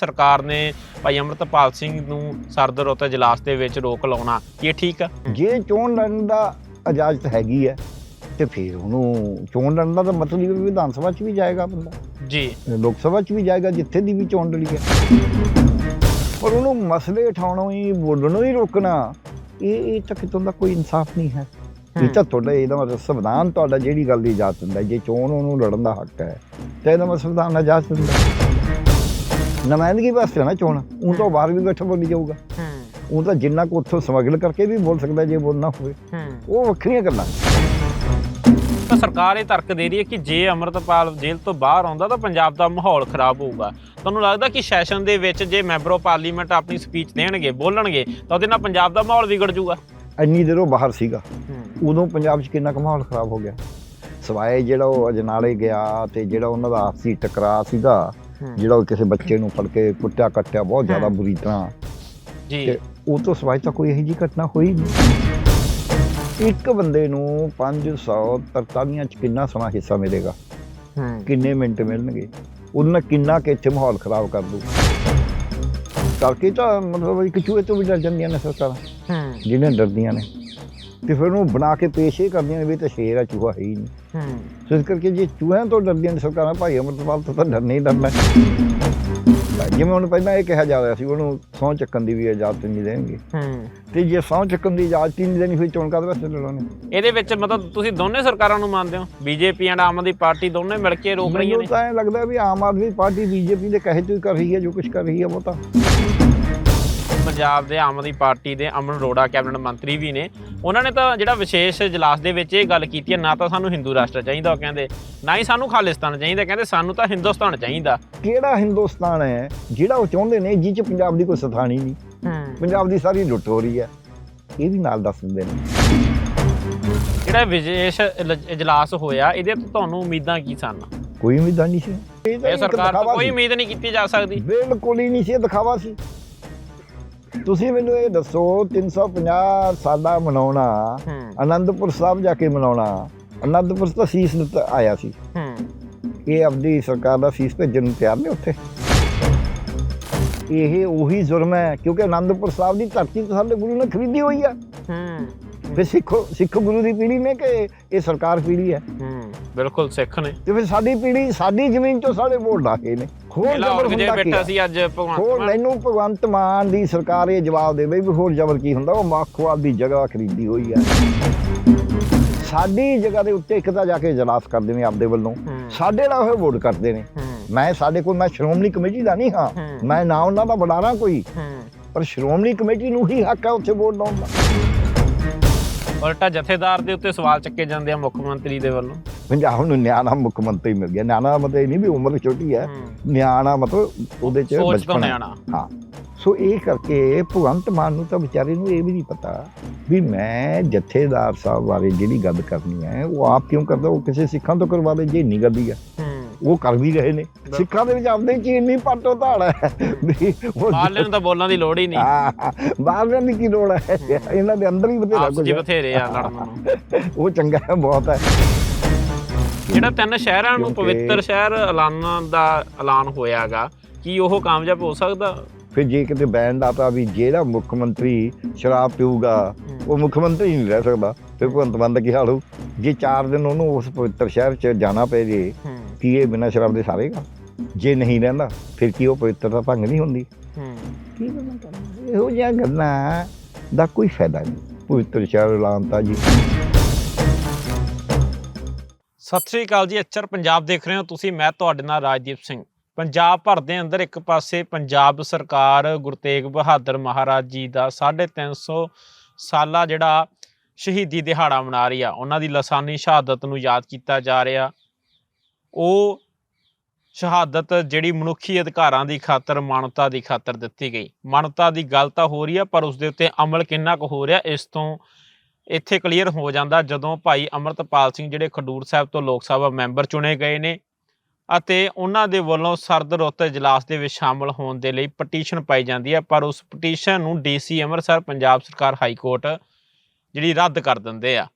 ਸਰਕਾਰ ਨੇ ਭਾਈ ਅਮਰਤਪਾਲ ਸਿੰਘ ਨੂੰ ਸਰਦ ਰੁੱਤ ਇਜਲਾਸ ਦੇ ਵਿੱਚ ਰੋਕ ਲਾਉਣਾ ਇਹ ਠੀਕ ਆ? ਜੇ ਚੋਣ ਲੜਨ ਦਾ ਇਜਾਜ਼ਤ ਹੈਗੀ ਹੈ ਤੇ ਫਿਰ ਉਹਨੂੰ ਚੋਣ ਲੜਨ ਦਾ ਤਾਂ ਮਤਲਬ ਹੀ ਵਿਧਾਨ ਸਭਾ 'ਚ ਵੀ ਜਾਏਗਾ ਬੰਦਾ। ਜੀ। ਲੋਕ ਸਭਾ 'ਚ ਵੀ ਜਾਏਗਾ ਜਿੱਥੇ ਦੀ ਵੀ ਚੋਣ ਲੜੀ ਹੈ। ਪਰ ਉਹਨੂੰ ਮਸਲੇ ਉਠਾਉਣੋਂ ਹੀ ਬੋਲਣੋਂ ਹੀ ਰੋਕਣਾ ਇਹ ਇਹ ਤਾਂ ਕਿਤੋਂ ਦਾ ਕੋਈ ਇਨਸਾਫ ਨਹੀਂ ਹੈ। ਇਹ ਤਾਂ ਤੁਹਾਡਾ ਇਹਦਾ ਮਤਲਬ ਸੰਵਿਧਾਨ ਤੁਹਾਡਾ ਜਿਹੜੀ ਗੱਲ ਦੀ ਇਜਾਜ਼ਤ ਦਿੰਦਾ ਜੇ ਚੋਣ ਉਹਨੂੰ ਲੜਨ ਦਾ ਹੱਕ ਹੈ ਤਾਂ ਇਹਦਾ ਮਤਲਬ ਸੰਵਿਧਾਨ ਇਜਾਜ਼ਤ ਦਿੰਦਾ। ਨੁਮਾਇੰਦਗੀ ਵਾਸਤੇ ਨਾ ਚੋਣ ਉਹ ਤੋਂ ਬਾਹਰ ਵੀ ਬੈਠਾ ਬੋਲੀ ਜਾਊਗਾ। ਹੂੰ। ਉਹ ਤਾਂ ਜਿੰਨਾ ਕੋ ਉੱਥੋਂ ਸਮਗਲ ਕਰਕੇ ਵੀ ਬੋਲ ਸਕਦਾ ਜੇ ਬੋਲਣਾ ਹੋਵੇ। ਉਹ ਵੱਖਰੀਆਂ ਗੱਲਾਂ। ਤਾਂ ਸਰਕਾਰ ਇਹ ਤਰਕ ਦੇ ਰਹੀ ਹੈ ਕਿ ਜੇ ਅਮਰਤਪਾਲ ਜੇਲ੍ਹ ਤੋਂ ਬਾਹਰ ਆਉਂਦਾ ਤਾਂ ਪੰਜਾਬ ਦਾ ਮਾਹੌਲ ਖਰਾਬ ਹੋਊਗਾ। ਤੁਹਾਨੂੰ ਲੱਗਦਾ ਕਿ ਸੈਸ਼ਨ ਦੇ ਵਿੱਚ ਜੇ ਮੈਂਬਰ ਆਫ ਪਾਰਲੀਮੈਂਟ ਆਪਣੀ ਸਪੀਚ ਦੇਣਗੇ ਬੋਲਣਗੇ ਤਾਂ ਉਹਦੇ ਨਾਲ ਪੰਜਾਬ ਦਾ ਮਾਹੌਲ ਵਿਗੜ ਜਾਊਗਾ? ਇੰਨੀ ਦੇਰ ਉਹ ਬਾਹਰ ਸੀਗਾ। ਉਦੋਂ ਪੰਜਾਬ 'ਚ ਕਿੰਨਾ ਕੁ ਮਾਹੌਲ ਖਰਾਬ ਹੋ ਗਿਆ। ਸਵਾਏ ਜਿਹੜਾ ਉਹ ਅਜਨਾਲੇ ਗਿਆ ਤੇ ਜਿਹੜਾ ਉਹਨਾਂ ਦਾ ਆਪਸੀ ਟਕਰਾਅ ਸੀਗਾ ਜਿਹੜਾ ਉਹ ਕਿਸੇ ਬੱਚੇ ਨੂੰ ਫੜ ਕੇ ਕੁੱਟਿਆ ਕੱਟਿਆ ਬਹੁਤ ਜ਼ਿਆਦਾ। ਬੁਰੀ ਤਰ੍ਹਾਂ। ਜੀ। ਤੇ ਉਹ ਤੋਂ ਸਵਾਏ ਤਾਂ ਕੋਈ ਇਹੋ ਜਿਹੀ ਘਟਨਾ ਹੋਈ ਨਹੀਂ। ਇੱਕ ਬੰਦੇ ਨੂੰ 543 ਚ ਕਿੰਨਾ ਸਮਾਂ ਹਿੱਸਾ ਮਿਲੇਗਾ? ਹੂੰ। ਕਿੰਨੇ ਮਿੰਟ ਮਿਲਣਗੇ? ਉਹਨਾਂ ਕਿੰਨਾ ਕਿ ਇੱਥੇ ਮਾਹੌਲ ਖਰਾਬ ਕਰ ਦੂ ਕਰਕੇ ਤਾਂ ਮਤਲਬ ਇੱਕ ਚੂਹੇ ਤੋਂ ਵੀ ਡਰ ਜਾਂਦੀਆਂ ਨੇ ਸਰਕਾਰਾਂ। ਹੂੰ। ਜਿਹਨੇ ਡਰਦੀਆਂ ਨੇ। ਤੇ ਫਿਰ ਉਹਨੂੰ ਬਣਾ ਕੇ ਪੇਸ਼ ਇਹ ਕਰਦੀਆਂ ਨੇ ਵੀ ਇਹ ਤਾਂ ਸ਼ੇਰ ਆ ਚੂਹਾ ਹੈ ਹੀ ਨਹੀਂ। ਹੂੰ। ਸੋ ਇਸ ਕਰਕੇ ਜੇ ਚੂਹਿਆਂ ਤੋਂ ਡਰਦੀਆਂ ਨੇ ਸਰਕਾਰਾਂ ਭਾਈ ਅਮਰਤਪਾਲ ਤੋਂ ਤਾਂ ਡਰਨਾ ਹੀ ਡਰਨਾ। ਜਿਵੇਂ ਹੁਣ ਪਹਿਲਾਂ ਇਹ ਕਿਹਾ ਜਾ ਰਿਹਾ ਸੀ ਉਹਨੂੰ ਸਹੁੰ ਚੱਕਣ ਦੀ ਵੀ ਇਜਾਜ਼ਤ ਨਹੀਂ ਦੇਣਗੇ। ਹੂੰ। ਤੇ ਜੇ ਸਹੁੰ ਚੱਕਣ ਦੀ ਇਜਾਜ਼ਤ ਹੀ ਨਹੀਂ ਦੇਣੀ ਫਿਰ ਚੋਣ ਕਾਹਦੇ ਵਾਸਤੇ ਲੜਾਉਣੇ ਇਹਦੇ ਵਿੱਚ ਮਤਲਬ ਤੁਸੀਂ ਦੋਨੇ ਸਰਕਾਰਾਂ ਨੂੰ ਮੰਨਦੇ ਹੋ? BJP and Aam Aadmi party ਦੋਨੇ ਮਿਲ ਕੇ ਰੋਕ ਰਹੀਆਂ ਮੈਨੂੰ ਨੇ? ਤਾਂ ਐਂ ਲੱਗਦਾ ਵੀ ਆਮ ਆਦਮੀ ਪਾਰਟੀ ਬੀਜੇਪੀ ਦੇ ਕਹੇ ਤੋਂ ਹੀ ਕਰ ਰਹੀ ਹੈ ਜੋ ਕੁਝ ਕਰ ਰਹੀ ਹੈ ਉਹ ਤਾਂ। ਪੰਜਾਬ ਦੇ ਆਮ ਆਦਮੀ ਪਾਰਟੀ ਦੇ ਅਮਨ ਅਰੋੜਾ ਕੈਬਨਿਟ ਮੰਤਰੀ ਵੀ ਨੇ। ਉਹਨਾਂ ਨੇ ਤਾਂ ਜਿਹੜਾ ਵਿਸ਼ੇਸ਼ ਇਜਲਾਸ ਦੇ ਵਿੱਚ ਇਹ ਗੱਲ ਕੀਤੀ ਹੈ ਨਾ ਤਾਂ ਸਾਨੂੰ ਹਿੰਦੂ ਰਾਸ਼ਟਰ ਚਾਹੀਦਾ ਉਹ ਕਹਿੰਦੇ ਨਾ ਹੀ ਸਾਨੂੰ ਖਾਲਿਸਤਾਨ ਚਾਹੀਦਾ ਕਹਿੰਦੇ ਸਾਨੂੰ ਤਾਂ ਹਿੰਦੁਸਤਾਨ ਚਾਹੀਦਾ। ਕਿਹੜਾ ਹਿੰਦੁਸਤਾਨ ਹੈ ਜਿਹੜਾ ਉਹ ਚਾਹੁੰਦੇ ਨੇ ਜਿਹ ਚ ਪੰਜਾਬ ਦੀ ਕੋਈ ਸਥਾਨ ਨਹੀਂ ਹੂੰ। ਪੰਜਾਬ ਦੀ ਸਾਰੀ ਲੁੱਟ ਹੋ ਰਹੀ ਹੈ। ਇਹ ਵੀ ਨਾਲ ਦੱਸ ਦਿੰਦੇ ਨੇ। ਜਿਹੜਾ ਵਿਸ਼ੇਸ਼ ਇਜਲਾਸ ਹੋਇਆ ਇਹਦੇ ਤੋਂ ਤੁਹਾਨੂੰ ਉਮੀਦਾਂ ਕੀ ਸਨ? ਕੋਈ ਉਮੀਦਾਂ ਨਹੀਂ ਸੀ। ਇਹ ਸਰਕਾਰ ਤੋਂ ਕੋਈ। ਉਮੀਦ ਨਹੀਂ ਕੀਤੀ ਜਾ ਸਕਦੀ। ਬਿਲਕੁਲ ਹੀ ਨਹੀਂ ਸੀ ਇਹ ਦਿਖਾਵਾ ਸੀ। ਤੁਸੀਂ ਮੈਨੂੰ ਇਹ ਦੱਸੋ 350 ਸਾਲਾ ਮਨਾਉਣਾ ਹੂੰ। ਆਨੰਦਪੁਰ ਸਾਹਿਬ ਜਾ ਕੇ ਮਨਾਉਣਾ ਆਨੰਦਪੁਰ ਤੋਂ ਸੀਸ ਦਿੱਤਾ ਆਇਆ ਸੀ। ਇਹ ਆਪਦੀ ਸਰਕਾਰ ਦਾ ਸੀਸ ਭੇਜਣ ਨੂੰ ਤਿਆਰ ਨੇ ਉੱਥੇ। ਇਹ ਉਹੀ ਜ਼ੁਰਮ ਹੈ ਕਿਉਂਕਿ ਆਨੰਦਪੁਰ ਸਾਹਿਬ ਦੀ ਧਰਤੀ ਤਾਂ ਸਾਡੇ ਗੁਰੂ ਨੇ ਖਰੀਦੀ ਹੋਈ ਆ। ਹੂੰ। ਫਿਰ ਸਿੱਖੋ ਸਿੱਖ ਗੁਰੂ ਦੀ ਪੀੜ੍ਹੀ ਨੇ ਕਿ ਇਹ ਸਰਕਾਰ ਪੀੜ੍ਹੀ ਹੈ। ਹੂੰ ਬਿਲਕੁਲ ਸਿੱਖ ਨੇ। ਤੇ ਫਿਰ ਸਾਡੀ ਪੀੜ੍ਹੀ ਸਾਡੀ ਜ਼ਮੀਨ ਚੋਂ ਸਾਡੇ ਵੋਟ ਲਾਹੇ ਨੇ। ਹੋਰ ਜ਼ਬਰ ਹੁੰਦਾ ਕੀ ਬੈਠਾ? ਸੀ ਅੱਜ ਭਗਵੰਤ ਹੋਰ ਮਾਨ। ਭਗਵੰਤ ਮਾਨ ਦੀ ਸਰਕਾਰ ਇਹ ਜਵਾਬ ਦੇਵੇ ਵੀ ਹੋਰ ਜ਼ਬਰ ਕੀ ਹੁੰਦਾ? ਉਹ ਮਾਖਵਾਲ ਦੀ ਜਗ੍ਹਾ ਖਰੀਦੀ ਹੋਈ ਹੈ ਸਾਡੀ ਜਗ੍ਹਾ ਦੇ ਉੱਤੇ ਇੱਕ ਤਾਂ ਜਾ ਕੇ ਇਜਲਾਸ ਕਰਦੇ ਨੇ ਆਪਦੇ ਵੱਲੋਂ। ਸਾਡੇ ਨਾਲ ਹੋਏ ਵੋਟ ਕਰਦੇ ਨੇ। ਮੈਂ ਸਾਡੇ ਕੋਲ ਮੈਂ ਸ਼੍ਰੋਮਣੀ ਕਮੇਟੀ ਦਾ ਨਹੀਂ ਹਾਂ। ਮੈਂ ਨਾ ਉਹਨਾਂ ਦਾ ਬੁਲਾਣਾ ਕੋਈ। ਪਰ ਸ਼੍ਰੋਮਣੀ ਕਮੇਟੀ ਨੂੰ ਹੀ ਹੱਕ ਹੈ ਉੱਥੇ ਵੋਟ ਲਾਉਣ ਦਾ। ਉਲਟਾ ਜਥੇਦਾਰ ਦੇ ਉੱਤੇ ਸਵਾਲ ਚੱਕੇ ਜਾਂਦੇ ਆ ਮੁੱਖ ਮੰਤਰੀ ਦੇ ਵੱਲੋਂ। ਪੰਜਾਬ ਨੂੰ ਨਿਆਣਾ ਮੁੱਖ ਮੰਤਰੀ ਮਿਲ ਗਿਆ। ਨਿਆਣਾ ਮਤਲਬ ਇਹ ਨਹੀਂ ਵੀ ਉਮਰ ਛੋਟੀ ਹੈ। ਨਿਆਣਾ ਮਤਲਬ ਉਹਦੇ ਚ ਸੋਚ ਤੋਂ ਬਚਪਨ ਹੈ। ਨਿਆਣਾ। ਹਾਂ। ਸੋ ਇਹ ਕਰਕੇ ਭਗਵੰਤ ਮਾਨ ਨੂੰ ਤਾਂ ਵਿਚਾਰੇ ਨੂੰ ਇਹ ਵੀ ਨਹੀਂ ਪਤਾ ਵੀ ਮੈਂ ਜਥੇਦਾਰ ਸਾਹਿਬ ਬਾਰੇ ਜਿਹੜੀ ਗੱਲ ਕਰਨੀ ਹੈ ਉਹ ਆਪ ਕਿਉਂ ਕਰਦਾ? ਉਹ ਕਿਸੇ ਸਿੱਖਾਂ ਤੋਂ ਕਰਵਾ ਦੇ ਜੇ ਨਹੀਂ ਕਰਦੀ ਹੈ ਹੂੰ। ਉਹ ਕਰ ਵੀ ਰਹੇ ਨੇ। ਸਿੱਖਾਂ ਦੇ ਵਿੱਚ ਆਪਦੇ ਚ ਇੰਨੀ ਪੱਟੋ ਧਾੜ ਹੈ। ਵੀ ਉਹ ਬਾਹਰਲੇ ਨੂੰ ਤਾਂ ਬੋਲਣ ਦੀ ਲੋੜ ਹੀ ਨਹੀਂ। ਹਾਂ, ਬਾਹਰਲਿਆਂ ਦੀ ਕੀ ਲੋੜ ਹੈ? ਇਹਨਾਂ ਦੇ ਅੰਦਰ ਹੀ ਬਥੇਰਾ ਆਪਸ ਕੁਝ ਹੈ। ਬਥੇਰੇ ਆ ਲੜਨ ਨੂੰ। ਉਹ ਚੰਗਾ ਹੈ ਬਹੁਤ ਹੈ। ਜਿਹੜਾ ਤਿੰਨ ਸ਼ਹਿਰਾਂ ਨੂੰ ਕਿਉਂਕਿ- ਪਵਿੱਤਰ ਸ਼ਹਿਰ ਐਲਾਨਣ ਦਾ ਐਲਾਨ ਹੋਇਆਗਾ ਕੀ ਉਹ ਕਾਮਯਾਬ ਹੋ ਸਕਦਾ? ਫਿਰ ਜੇ ਕਿਤੇ ਬੈਨ ਆਤਾ ਵੀ ਜਿਹੜਾ ਮੁੱਖ ਮੰਤਰੀ ਸ਼ਰਾਬ ਪੀਊਗਾ ਉਹ ਮੁੱਖ ਮੰਤਰੀ ਨਹੀਂ ਰਹਿ ਸਕਦਾ। ਫਿਰ ਭਗਵੰਤ ਮਾਨ ਦਾ ਕੀ ਹਾਲ ਹੋਊ? ਜੇ 4 ਦਿਨ ਉਹਨੂੰ ਉਸ ਪਵਿੱਤਰ ਸ਼ਹਿਰ 'ਚ ਜਾਣਾ ਪਏ ਜੇ ਹੂੰ। ਕੀ ਇਹ ਬਿਨਾਂ ਸ਼ਰਾਬ ਦੇ ਸਾਰੇਗਾ ਜੇ ਨਹੀਂ ਰਹਿੰਦਾ ਫਿਰ ਕੀ ਉਹ ਪਵਿੱਤਰਤਾ ਭੰਗ ਨਹੀਂ ਹੁੰਦੀ? ਹੂੰ। ਕੀ ਕਰਨਾ ਇਹੋ ਗੱਲਾਂ ਦਾ ਕੋਈ ਫਾਇਦਾ ਨਹੀਂ। ਪਵਿੱਤਰ ਸ਼ਹਿਰ ਐਲਾਨਤਾ ਜੀ। ਸਤਿ ਸ੍ਰੀ ਅਕਾਲ ਜੀ ਅਚਰ ਪੰਜਾਬ ਦੇਖ ਰਹੇ ਹੋ ਤੁਸੀਂ ਮੈਂ ਤੁਹਾਡੇ ਨਾਲ ਰਾਜਦੀਪ ਸਿੰਘ। ਪੰਜਾਬ ਭਰ ਦੇ ਅੰਦਰ ਇੱਕ ਪਾਸੇ ਪੰਜਾਬ ਸਰਕਾਰ ਗੁਰੂ ਤੇਗ ਬਹਾਦਰ ਮਹਾਰਾਜ ਜੀ ਦਾ 350 ਸਾਲਾ ਜਿਹੜਾ ਸ਼ਹੀਦੀ ਦਿਹਾੜਾ ਮਨਾ ਰਹੀ ਆ ਉਹਨਾਂ ਦੀ ਲਸਾਨੀ ਸ਼ਹਾਦਤ ਨੂੰ ਯਾਦ ਕੀਤਾ ਜਾ ਰਿਹਾ। ਉਹ ਸ਼ਹਾਦਤ ਜਿਹੜੀ ਮਨੁੱਖੀ ਅਧਿਕਾਰਾਂ ਦੀ ਖਾਤਰ, ਮਾਨਵਤਾ ਦੀ ਖਾਤਰ ਦਿੱਤੀ ਗਈ। ਮਾਨਵਤਾ ਦੀ ਗੱਲ ਤਾਂ ਹੋ ਰਹੀ ਆ, ਪਰ ਉਸ ਦੇ ਉੱਤੇ ਅਮਲ ਕਿੰਨਾ ਕੁ ਹੋ ਰਿਹਾ, ਇਸ ਤੋਂ ਇੱਥੇ ਕਲੀਅਰ ਹੋ ਜਾਂਦਾ ਜਦੋਂ ਭਾਈ ਅਮਰਤਪਾਲ ਸਿੰਘ ਜਿਹੜੇ ਖਡੂਰ ਸਾਹਿਬ ਤੋਂ ਲੋਕ ਸਭਾ ਮੈਂਬਰ ਚੁਣੇ ਗਏ ਨੇ ਅਤੇ ਉਹਨਾਂ ਦੇ ਵੱਲੋਂ ਸਰਦ ਰੁੱਤ ਇਜਲਾਸ ਦੇ ਵਿੱਚ ਸ਼ਾਮਲ ਹੋਣ ਦੇ ਲਈ ਪਟੀਸ਼ਨ ਪਾਈ ਜਾਂਦੀ ਹੈ ਪਰ ਉਸ ਪਟੀਸ਼ਨ ਨੂੰ ਡੀਸੀ ਅੰਮ੍ਰਿਤਸਰ ਪੰਜਾਬ ਸਰਕਾਰ ਹਾਈ ਕੋਰਟ ਜਿਹੜੀ ਰੱਦ ਕਰ ਦਿੰਦੇ ਆ।